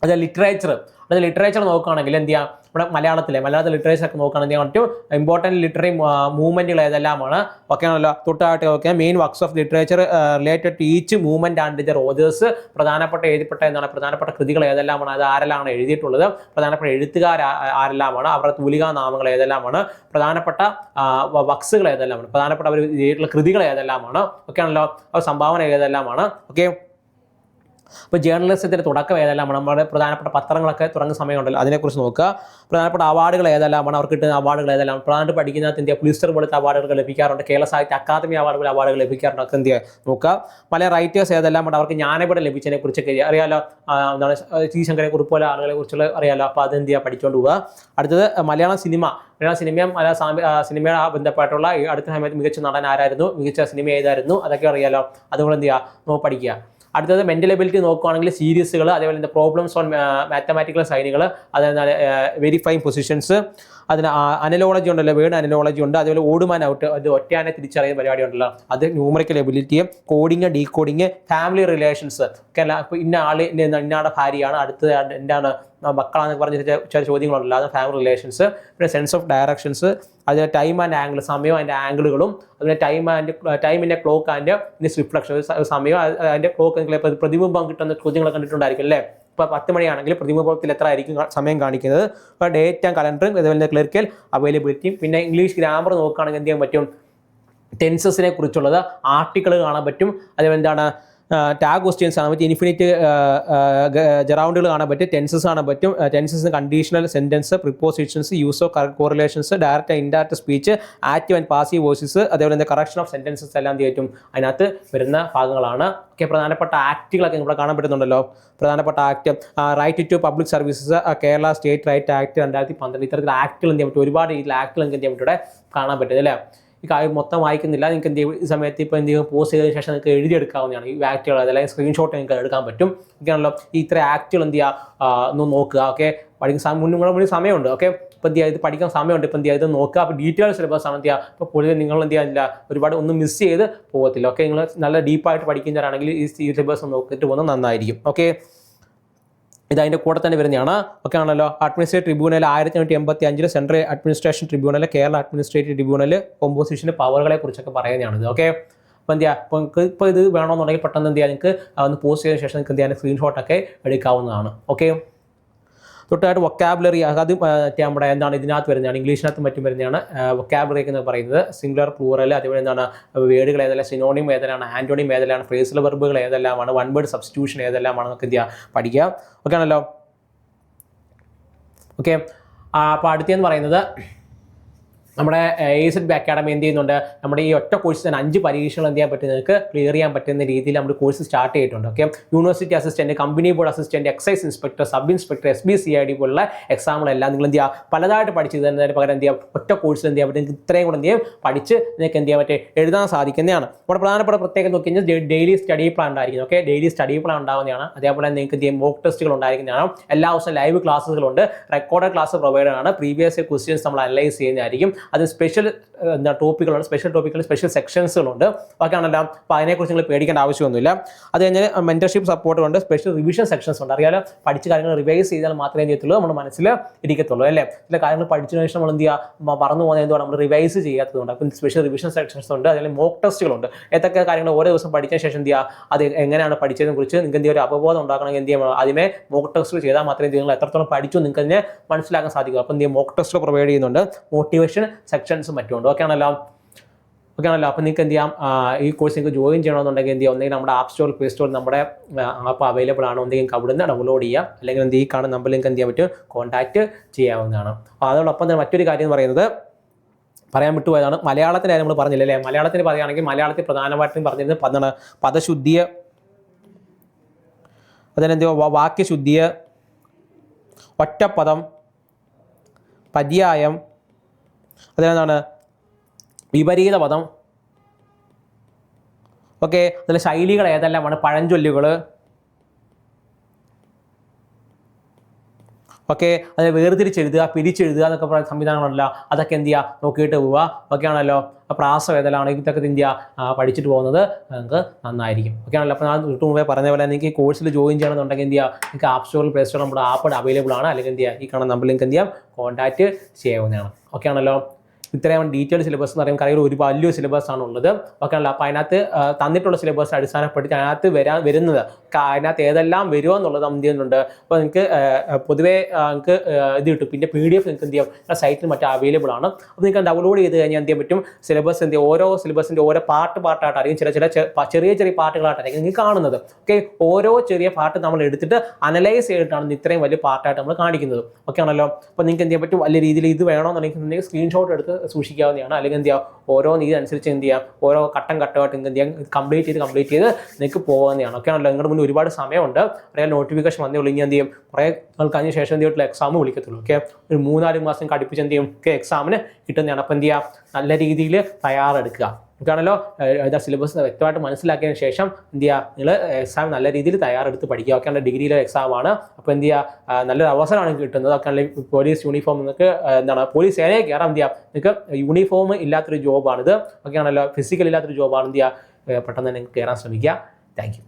Speaker 1: അത് ലിറ്ററേച്ചർ അത് ലിറ്ററേച്ചർ നോക്കുകയാണെങ്കിൽ എന്ത് ചെയ്യാം? ഇവിടെ മലയാളത്തിലെ മലയാളത്തിൽ ലിറ്ററേച്ചർ ഒക്കെ നോക്കുകയാണെങ്കിൽ ഏറ്റവും ഇമ്പോർട്ടന്റ് ലിറ്ററി മൂവ്മെന്റുകൾ ഏതെല്ലാമാണ്? ഒക്കെ ആണല്ലോ തൊട്ടായിട്ട് okay main works of literature related to each movement and the Rogers പ്രധാനപ്പെട്ട എഴുതിപ്പെട്ട എന്താണ്? പ്രധാനപ്പെട്ട കൃതികൾ ഏതെല്ലാമാണ്? അത് ആരെല്ലാമാണ് എഴുതിയിട്ടുള്ളത്? പ്രധാനപ്പെട്ട എഴുത്തുകാർ ആരെല്ലാമാണ്? അവരുടെ തൂലികാ നാമങ്ങൾ ഏതെല്ലാമാണ്? പ്രധാനപ്പെട്ട വക്സുകൾ ഏതെല്ലാമാണ്? പ്രധാനപ്പെട്ട അവർ കൃതികൾ ഏതെല്ലാമാണ്? ഒക്കെ ആണല്ലോ അവർ സംഭാവന ഏതെല്ലാമാണ്? ഓക്കെ അപ്പോൾ ജേർണലിസത്തിന്റെ തുടക്കം ഏതെല്ലാമാണ് നമ്മുടെ പ്രധാനപ്പെട്ട പത്രങ്ങളൊക്കെ തുടങ്ങുന്ന സമയമുണ്ടല്ലോ. അതിനെക്കുറിച്ച് നോക്കുക. പ്രധാനപ്പെട്ട അവാർഡുകൾ ഏതെല്ലാമാണ് അവർക്ക് കിട്ടുന്ന അവാർഡുകൾ ഏതെല്ലാം പ്രധാനപ്പെട്ട പഠിക്കുന്ന ഇന്ത്യ പുലിസ്റ്റർ പോലത്തെ അവാർഡുകൾ ലഭിക്കാറുണ്ട്. കേരള സാഹിത്യ അക്കാദമി അവാർഡുകൾ അവാർഡുകൾ ലഭിക്കാറുണ്ട്. ഒക്കെ ഇന്ത്യ നോക്കുക. പല റൈറ്റേഴ്സ് ഏതെല്ലാമാണ് അവർക്ക് ജ്ഞാനപീഠം ലഭിച്ചതിനെ കുറിച്ചൊക്കെ അറിയാലോ? എന്താണ്? ശ്രീശങ്കരെ കുറിപ്പ് പോലെ ആളുകളെ കുറിച്ചുള്ള അറിയാലോ? അപ്പോൾ അത് ചെയ്യുക പഠിച്ചുകൊണ്ട് പോവുക? അടുത്തത് മലയാള സിനിമ. മലയാള സിനിമയും മലയാള സിനിമയുടെ ബന്ധപ്പെട്ടുള്ള അടുത്ത സമയത്ത് മികച്ച നടൻ ആരായിരുന്നു? മികച്ച സിനിമ ഏതായിരുന്നു? അതൊക്കെ അറിയാലോ? അതുകൊണ്ട് എന്ത് ചെയ്യുക പഠിക്കുക. അടുത്തത് മെന്റൽ എബിലിറ്റി നോക്കുകയാണെങ്കിൽ സീരീസുകൾ അതേപോലെ എന്താ പ്രോബ്ലംസ് ഓൺ മാത്തമാറ്റിക്കൽ സൈനുകൾ അതായത് വെരിഫൈങ് പൊസിഷൻസ് അതിന് അനലോളജി ഉണ്ടല്ലോ വേർഡ് അനലോളജി ഉണ്ട് അതേപോലെ ഓടുമാൻ ഔട്ട് അത് ഒറ്റയാനെ തിരിച്ചറിയുന്ന പരിപാടി ഉണ്ടല്ലോ. അത് ന്യൂമറിക്കൽ എബിലിറ്റിയും കോഡിങ് ഡീകോഡിങ് ഫാമിലി റിലേഷൻസ് ഇന്ന ആൾ ഇന്ന ആളുടെ ഭാര്യയാണ് അടുത്തത് എന്താണ് മക്കളാണെന്ന് പറഞ്ഞ ചില- ചോദ്യങ്ങളുണ്ട് ചോദ്യങ്ങളുണ്ടല്ലോ അത് ഫാമിലി റിലേഷൻസ് പിന്നെ സെൻസ് ഓഫ് ഡയറക്ഷൻസ് അതിന്റെ ടൈം ആൻഡ് ആംഗിൾ സമയം അതിന്റെ ആംഗിളുകളും അതിന്റെ ടൈം ആൻഡ് ടൈമിന്റെ ക്ലോക്ക് ആൻഡ് ഇനി റിഫ്ലക്ഷൻ സമയം അത് അതിന്റെ ക്ലോക്ക് പ്രതിബിംബം കിട്ടുന്ന ചോദ്യങ്ങൾ കണ്ടിട്ടുണ്ടായിരിക്കും അല്ലേ? ഇപ്പോൾ പത്ത് മണിയാണെങ്കിൽ പ്രതിമുഖത്തിൽ എത്ര ആയിരിക്കും സമയം കാണിക്കുന്നത്? ഡേറ്റ് ആൻഡ് കലണ്ടറും അതുപോലെ ക്ലർക്കൽ അവൈലബിലിറ്റിയും പിന്നെ ഇംഗ്ലീഷ് ഗ്രാമർ നോക്കുകയാണെങ്കിൽ എന്ത് ചെയ്യാൻ പറ്റും? ടെൻസസിനെ കുറിച്ചുള്ളത് ആർട്ടിക്കിൾ കാണാൻ പറ്റും. അതേപോലെ എന്താണ്? ടാഗ് ക്വസ്റ്റ്യൻസ് കാണാൻ പറ്റും ഇൻഫിനിറ്റ് ജറൗണ്ടുകൾ കാണാൻ പറ്റും. ടെൻസസ് കാണാൻ പറ്റും. Tenses conditional sentence prepositions use of correlations direct indirect speech active and passive voices അതേപോലെ തന്നെ കറക്ഷൻ ഓഫ് സെന്റൻസസ് എല്ലാം തീറ്റും അതിനകത്ത് വരുന്ന ഭാഗങ്ങളാണ്. ഒക്കെ പ്രധാനപ്പെട്ട ആക്റ്റുകളൊക്കെ ഇവിടെ കാണാൻ പറ്റുന്നുണ്ടല്ലോ. പ്രധാനപ്പെട്ട act right to public services Kerala state right act രണ്ടായിരത്തി പന്ത്രണ്ട്. ഇത്തരത്തിൽ ആക്ടുകൾ എന്ത് ചെയ്യാൻ പറ്റും? ഒരുപാട് രീതിയിൽ ആക്ടുകൾ എന്ത് ചെയ്യാൻ പറ്റും ഇവിടെ കാണാൻ പറ്റും അല്ലേ? ഈ കാര്യം മൊത്തം വായിക്കുന്നില്ല. നിങ്ങൾക്ക് എന്ത് ഈ സമയത്ത് ഇപ്പോൾ എന്ത് ചെയ്യും? പോസ്റ്റ് ചെയ്തതിന് ശേഷം നിങ്ങൾക്ക് എഴുതിയെടുക്കാവുന്നതാണ് ഈ ആക്റ്റുകൾ അല്ലെങ്കിൽ സ്ക്രീൻഷോട്ട് നിങ്ങൾക്ക് എടുക്കാൻ പറ്റും. ഒക്കെയാണല്ലോ ഈ ഇത്ര ആക്റ്റുകൾ എന്ത് ചെയ്യുക ഒന്ന് നോക്കുക. ഓക്കെ പഠിക്കുന്ന മുന്നേ മുന്നേ മുന്നിൽ സമയമുണ്ട്. ഓക്കെ ഇപ്പം എന്ത് ചെയ്യുക ഇത് പഠിക്കാൻ സമയമുണ്ട്. ഇപ്പം എന്ത് ചെയ്യുക ഇത് നോക്കുക. അപ്പോൾ ഡീറ്റെയിൽ സിലബസ് ആണ് എന്ത് ചെയ്യുക ഇപ്പോൾ കൂടുതൽ നിങ്ങൾ എന്ത് ചെയ്യാനില്ല ഒരുപാട് ഒന്നും മിസ് ചെയ്ത് പോകത്തില്ല. ഓക്കെ നിങ്ങൾ നല്ല ഡീപ്പായിട്ട് പഠിക്കുന്നവരാണെങ്കിൽ ഈ സിലബസ് നോക്കിയിട്ട് പോകുന്നത് നന്നായിരിക്കും. ഓക്കെ ഇത് അതിന്റെ കൂടെ തന്നെ വരുന്നതാണ്. ഒക്കെ ആണല്ലോ അഡ്മിനിസ്ട്രേറ്റീവ് ട്രിബ്യൂണൽ ആയിരത്തി എണ്ണൂറ്റി എൺപത്തി അഞ്ചിൽ central administration tribunal Kerala administrative tribunal കോമ്പോസിഷന്റെ പവറുകളെ കുറിച്ചൊക്കെ പറയുന്നതാണ് ഇത് ഓക്കെ അപ്പോൾ എന്ത് ചെയ്യുക നിങ്ങൾക്ക് ഇപ്പോൾ ഇത് വേണമെന്നുണ്ടെങ്കിൽ പെട്ടെന്ന് എന്ത് ചെയ്യുക നിങ്ങൾക്ക് ഒന്ന് പോസ്റ്റ് ചെയ്തതിന് ശേഷം നിങ്ങൾക്ക് എന്ത് ചെയ്യാൻ സ്ക്രീൻഷോട്ടൊക്കെ എടുക്കാവുന്നതാണ്. ഓക്കെ തൊട്ടായിട്ട് വൊക്കാബുലറി അത് നമ്മുടെ എന്താണ് ഇതിനകത്ത് വരുന്നതാണ് ഇംഗ്ലീഷിനകത്ത് മറ്റും വരുന്നതാണ് വൊക്കാബുലറി എന്ന് പറയുന്നത്. സിംഗുലർ പ്ലൂറൽ അതേപോലെ എന്താണ് വേർഡുകൾ ഏതെല്ലാം സിനോണിം ഏതെല്ലാം ആന്റോണിം ഏതെല്ലാം ഫ്രേസൽ വെർബുകൾ ഏതെല്ലാമാണ് വൺ വേർഡ് സബ്സ്റ്റിറ്റ്യൂഷൻ ഏതെല്ലാമാണ് നമുക്ക് എന്ത് ചെയ്യുക പഠിക്കുക. ഓക്കെ ആണല്ലോ? ഓക്കെ അപ്പോൾ അടുത്തെന്ന് പറയുന്നത് നമ്മുടെ എ സെഡ് ബി അക്കാഡമി എന്ത് ചെയ്യുന്നുണ്ട്? നമ്മുടെ ഈ ഒറ്റ കോഴ്സ് തന്നെ അഞ്ച് പരീക്ഷകൾ എന്ത് ചെയ്യാൻ പറ്റും? നിങ്ങൾക്ക് ക്ലിയർ ചെയ്യാൻ പറ്റുന്ന രീതിയിൽ നമ്മൾ കോഴ്സ് സ്റ്റാർട്ട് ചെയ്തിട്ടുണ്ട് okay university assistant company board assistant excise inspector sub inspector S B C I D പോലുള്ള എക്സാമുകളെല്ലാം നിങ്ങൾ എന്ത് ചെയ്യുക പലതായിട്ട് പഠിച്ച് തരുന്നതിന് പകരം എന്ത് ചെയ്യാം? ഒറ്റ കോഴ്സിൽ എന്ത് ചെയ്യാൻ പറ്റും? ഇത്രയും കൂടെ എന്ത് ചെയ്യും? പഠിച്ച് നിങ്ങൾക്ക് എന്ത് ചെയ്യാൻ പറ്റും? എഴുതാൻ സാധിക്കുന്നതാണ്. നമ്മുടെ പ്രധാനപ്പെട്ട പ്രത്യേകത നോക്കി കഴിഞ്ഞാൽ ഡെയിലി സ്റ്റഡി പ്ലാൻ ഉണ്ടായിരിക്കും ഓക്കെ ഡെയിലി സ്റ്റഡി പ്ലാൻ ഉണ്ടാവുന്നതാണ്. അതേപോലെ നിങ്ങൾക്ക് എന്ത് ചെയ്യും? മോക്ക് ടെസ്റ്റുകൾ ഉണ്ടായിരിക്കുന്നതാണ്. എല്ലാ ദിവസവും ലൈവ് ക്ലാസ്സുകളുണ്ട് റെക്കോർഡ് ക്ലാസ് പ്രൊവൈഡ് ആണ്. പ്രീവിയസ് ക്വസ്റ്റ്യൻസ് നമ്മൾ അനലൈസ് ചെയ്യുന്നതായിരിക്കും. അത് സ്പെഷ്യൽ എന്താ ടോപ്പിക്കുകളുണ്ട് സ്പെഷ്യൽ ടോപ്പിക്കുകൾ സ്പെഷ്യൽ സെക്ഷൻസുകളുണ്ട് ബാക്കിയാണല്ലോ അപ്പോൾ അതിനെക്കുറിച്ച് നിങ്ങൾ പേടിക്കേണ്ട ആവശ്യമൊന്നുമില്ല. അത് കഴിഞ്ഞാൽ മെന്റർഷിപ്പ് സപ്പോർട്ട് ഉണ്ട് സ്പെഷ്യൽ റിവിഷൻ സെക്ഷൻസ് ഉണ്ട്. അറിയാലോ? പഠിച്ച കാര്യങ്ങൾ റിവൈസ് ചെയ്താൽ മാത്രമേ ചെയ്യത്തുള്ളൂ? നമ്മുടെ മനസ്സിൽ ഇരിക്കത്തുള്ളൂ അല്ലേ? ചില കാര്യങ്ങൾ പഠിച്ചതിന് ശേഷം നമ്മൾ എന്ത് ചെയ്യുക മറന്നു പോകുന്നത് എന്തുകൊണ്ട് നമ്മൾ റിവൈസ് ചെയ്യാത്തതുകൊണ്ട്. അപ്പം സ്പെഷ്യൽ റിവിഷൻ സെക്ഷൻസ് ഉണ്ട്. അതിൽ മോക്ക് ടെസ്റ്റുകളുണ്ട് ഏതൊക്കെ കാര്യങ്ങൾ ഓരോ ദിവസം പഠിച്ചതിന് ശേഷം എന്ത് ചെയ്യുക അത് എങ്ങനെയാണ് പഠിച്ചതിനെ കുറിച്ച് നിങ്ങൾക്ക് എന്തെങ്കിലും ഒരു അവബോധം ഉണ്ടാക്കണമെങ്കിൽ എന്ത് ചെയ്യണം ആദ്യമേ മോക്ക് ടെസ്റ്റ് ചെയ്താൽ മാത്രമേ നിങ്ങൾ എത്രത്തോളം പഠിച്ചു നിങ്ങൾക്ക് അതിനെ മനസ്സിലാക്കാൻ സാധിക്കും. അപ്പം എന്ത് മോക്ക് ടെസ്റ്റ് പ്രൊവൈഡ് ചെയ്യുന്നുണ്ട്. മോട്ടിവേഷൻ സെക്ഷൻസും മറ്റുമുണ്ട്. ഓക്കെ ആണല്ലോ? ഓക്കെ ആണല്ലോ? അപ്പോൾ നിങ്ങൾക്ക് എന്ത് ചെയ്യാം? ഈ കോഴ്സ് നിങ്ങൾക്ക് ജോയിൻ ചെയ്യണമെന്നുണ്ടെങ്കിൽ എന്ത് ചെയ്യാം? ഒന്നെങ്കിൽ നമ്മുടെ ആപ്പ് സ്റ്റോർ പ്ലേ സ്റ്റോർ നമ്മുടെ ആപ്പ് അവൈലബിൾ ആണ്. ഒന്നെങ്കിൽ നിങ്ങൾക്ക് നിന്ന് ഡൗൺലോഡ് ചെയ്യാം. അല്ലെങ്കിൽ എന്ത് ഈ കാണുന്ന നമ്പർ നിങ്ങൾക്ക് എന്ത് ചെയ്യാൻ പറ്റും? കോൺടാക്റ്റ് ചെയ്യാവുന്നതാണ്. അപ്പോൾ അതോടൊപ്പം തന്നെ മറ്റൊരു കാര്യം എന്ന് പറയുന്നത് പറയാൻ വിട്ടുപോയതാണ്. മലയാളത്തിന്റെ നമ്മൾ പറഞ്ഞില്ല അല്ലേ? മലയാളത്തിൽ പറയുകയാണെങ്കിൽ മലയാളത്തിൽ പ്രധാനമായിട്ടും പറഞ്ഞിരുന്നത് പന്താണ് പദശുദ്ധിയെ അതിനെന്ത് വാക്യശുദ്ധിയെ ഒറ്റപ്പദം പര്യായം അതിനെന്താണ്? വിപരീത പദം ഓക്കെ അതിൽ ശൈലികൾ ഏതെല്ലാമാണ്? പഴഞ്ചൊല്ലുകൾ ഓക്കെ അത് വേർതിരിച്ചെഴുതുക പിരിച്ചെഴുതുക എന്നൊക്കെ പറയുന്ന സംവിധാനങ്ങളല്ല. അതൊക്കെ എന്ത് ചെയ്യുക? നോക്കിയിട്ട് പോവുക. ഓക്കെ ആണല്ലോ? പ്രാസം ഏതെല്ലാം ഇതൊക്കെ എന്ത് ചെയ്യുക? പഠിച്ചിട്ട് പോകുന്നത് നിങ്ങൾക്ക് നന്നായിരിക്കും. ഓക്കെ ആണല്ലോ? അപ്പോൾ ഞാൻ തൊട്ട് മുമ്പേ പറഞ്ഞ പോലെ നിങ്ങൾക്ക് കോഴ്സിൽ ജോയിൻ ചെയ്യണമെന്നുണ്ടെങ്കിൽ എന്ത് ചെയ്യുക? നിങ്ങൾക്ക് ആപ്പ് സ്റ്റോറിൽ പ്ലേ സ്റ്റോറിൽ നമ്മുടെ ആപ്പ് അവൈലബിൾ ആണ്. അല്ലെങ്കിൽ എന്ത് ചെയ്യുക? ഈ കാണുന്ന നമ്പറിൽ നിങ്ങൾക്ക് എന്ത് ചെയ്യാം? കോൺടാക്റ്റ് ചെയ്യാവുന്നതാണ് ഓക്കെ ആണല്ലോ? ഇത്രയും ഡീറ്റെയിൽ സിലബസ് എന്ന് പറയുമ്പോൾ കറിയിൽ ഒരു വലിയ സിലബസ് ആണ് ഉള്ളത്. ഓക്കെ ആണല്ലോ അപ്പോൾ അതിനകത്ത് തന്നിട്ടുള്ള സിലബസ് അടിസ്ഥാനപ്പെടുത്തി അതിനകത്ത് വരാൻ വരുന്നത്. അതിനകത്ത് ഏതെല്ലാം വരുമോ എന്നുള്ളത് നമ്മൾ എന്ത് ചെയ്യുന്നുണ്ട്? അപ്പോൾ നിങ്ങൾക്ക് പൊതുവേ നിങ്ങൾക്ക് ഇത് കിട്ടും. പിന്നെ പി ഡി എഫ് നിങ്ങൾക്ക് എന്ത് ചെയ്യാം സൈറ്റിൽ മറ്റേ അവൈലബിൾ ആണ്. അപ്പോൾ നിങ്ങൾക്ക് ഡൗൺലോഡ് ചെയ്ത് കഴിഞ്ഞാൽ എന്ത് ചെയ്യാൻ പറ്റും? സിലബസ് എന്ത് ചെയ്യും? ഓരോ സിലബസിന്റെ ഓരോ പാർട്ട് പാർട്ടായിട്ടായിരിക്കും ചില ചില ചെറിയ ചെറിയ പാർട്ടുകളായിട്ടായിരിക്കും നിങ്ങൾക്ക് കാണുന്നത്. ഓക്കെ ഓരോ ചെറിയ പാർട്ട് നമ്മൾ എടുത്തിട്ട് അനലൈസ് ചെയ്തിട്ടാണ് ഇത്രയും വലിയ പാർട്ടായിട്ട് നമ്മൾ കാണിക്കുന്നത്. ഓക്കെ ആണല്ലോ? അപ്പോൾ നിങ്ങൾക്ക് എന്ത് ചെയ്യാൻ പറ്റും? വലിയ രീതിയിൽ ഇത് വേണമെന്നുണ്ടെങ്കിൽ സ്ക്രീൻഷോട്ട് എടുത്ത് സൂക്ഷിക്കാവുന്നതാണ്. അല്ലെങ്കിൽ എന്ത് ചെയ്യാം? ഓരോ നീതി അനുസരിച്ച് എന്ത് ചെയ്യാം? ഓരോ ഘട്ടം ഘട്ടമായിട്ട് എന്ത് ചെയ്യാം? കംപ്ലീറ്റ് ചെയ്ത് കംപ്ലീറ്റ് ചെയ്ത് നിങ്ങൾക്ക് പോകുന്നതാണ് ഓക്കെ ആണല്ലോ? നിങ്ങളുടെ മുന്നിൽ ഒരുപാട് സമയമുണ്ട്. അറിയാൻ നോട്ടിഫിക്കേഷൻ വന്നേ ഉള്ളൂ. ഇനി എന്ത് ചെയ്യും? കുറേ കഴിഞ്ഞ ശേഷം എന്ത് ചെയ്തിട്ടുള്ള എക്സാം വിളിക്കത്തുള്ളൂ. ഓക്കെ ഒരു മൂന്നാൽ മാസം കടുപ്പിച്ച് എന്ത് ചെയ്യും? ഒക്കെ എക്സാമിന് കിട്ടുന്നതാണ്. അപ്പോൾ എന്ത് ചെയ്യുക നല്ല രീതിയിൽ തയ്യാറെടുക്കുക. ഇതാണല്ലോ ഏതാ സിലബസ് വ്യക്തമായിട്ട് മനസ്സിലാക്കിയതിന് ശേഷം എന്ത് ചെയ്യുക നിങ്ങൾ എക്സാം നല്ല രീതിയിൽ തയ്യാറെടുത്ത് പഠിക്കുക. ഒക്കെ ഡിഗ്രിയിലെ എക്സാം ആണ്. അപ്പോൾ എന്ത് ചെയ്യുക നല്ലൊരു അവസരമാണ് കിട്ടുന്നത്. ഒക്കെ ഉള്ള പോലീസ് യൂണിഫോം നിങ്ങൾക്ക് എന്താണ് പോലീസ് സേനയെ കയറാൻ എന്ത് ചെയ്യാം? നിങ്ങൾക്ക് യൂണിഫോം ഇല്ലാത്തൊരു ജോബാണിത് ഒക്കെയാണല്ലോ ഫിസിക്കൽ ഇല്ലാത്തൊരു ജോബാണ് എന്ത് ചെയ്യുക പെട്ടെന്ന് തന്നെ കയറാൻ ശ്രമിക്കുക. താങ്ക്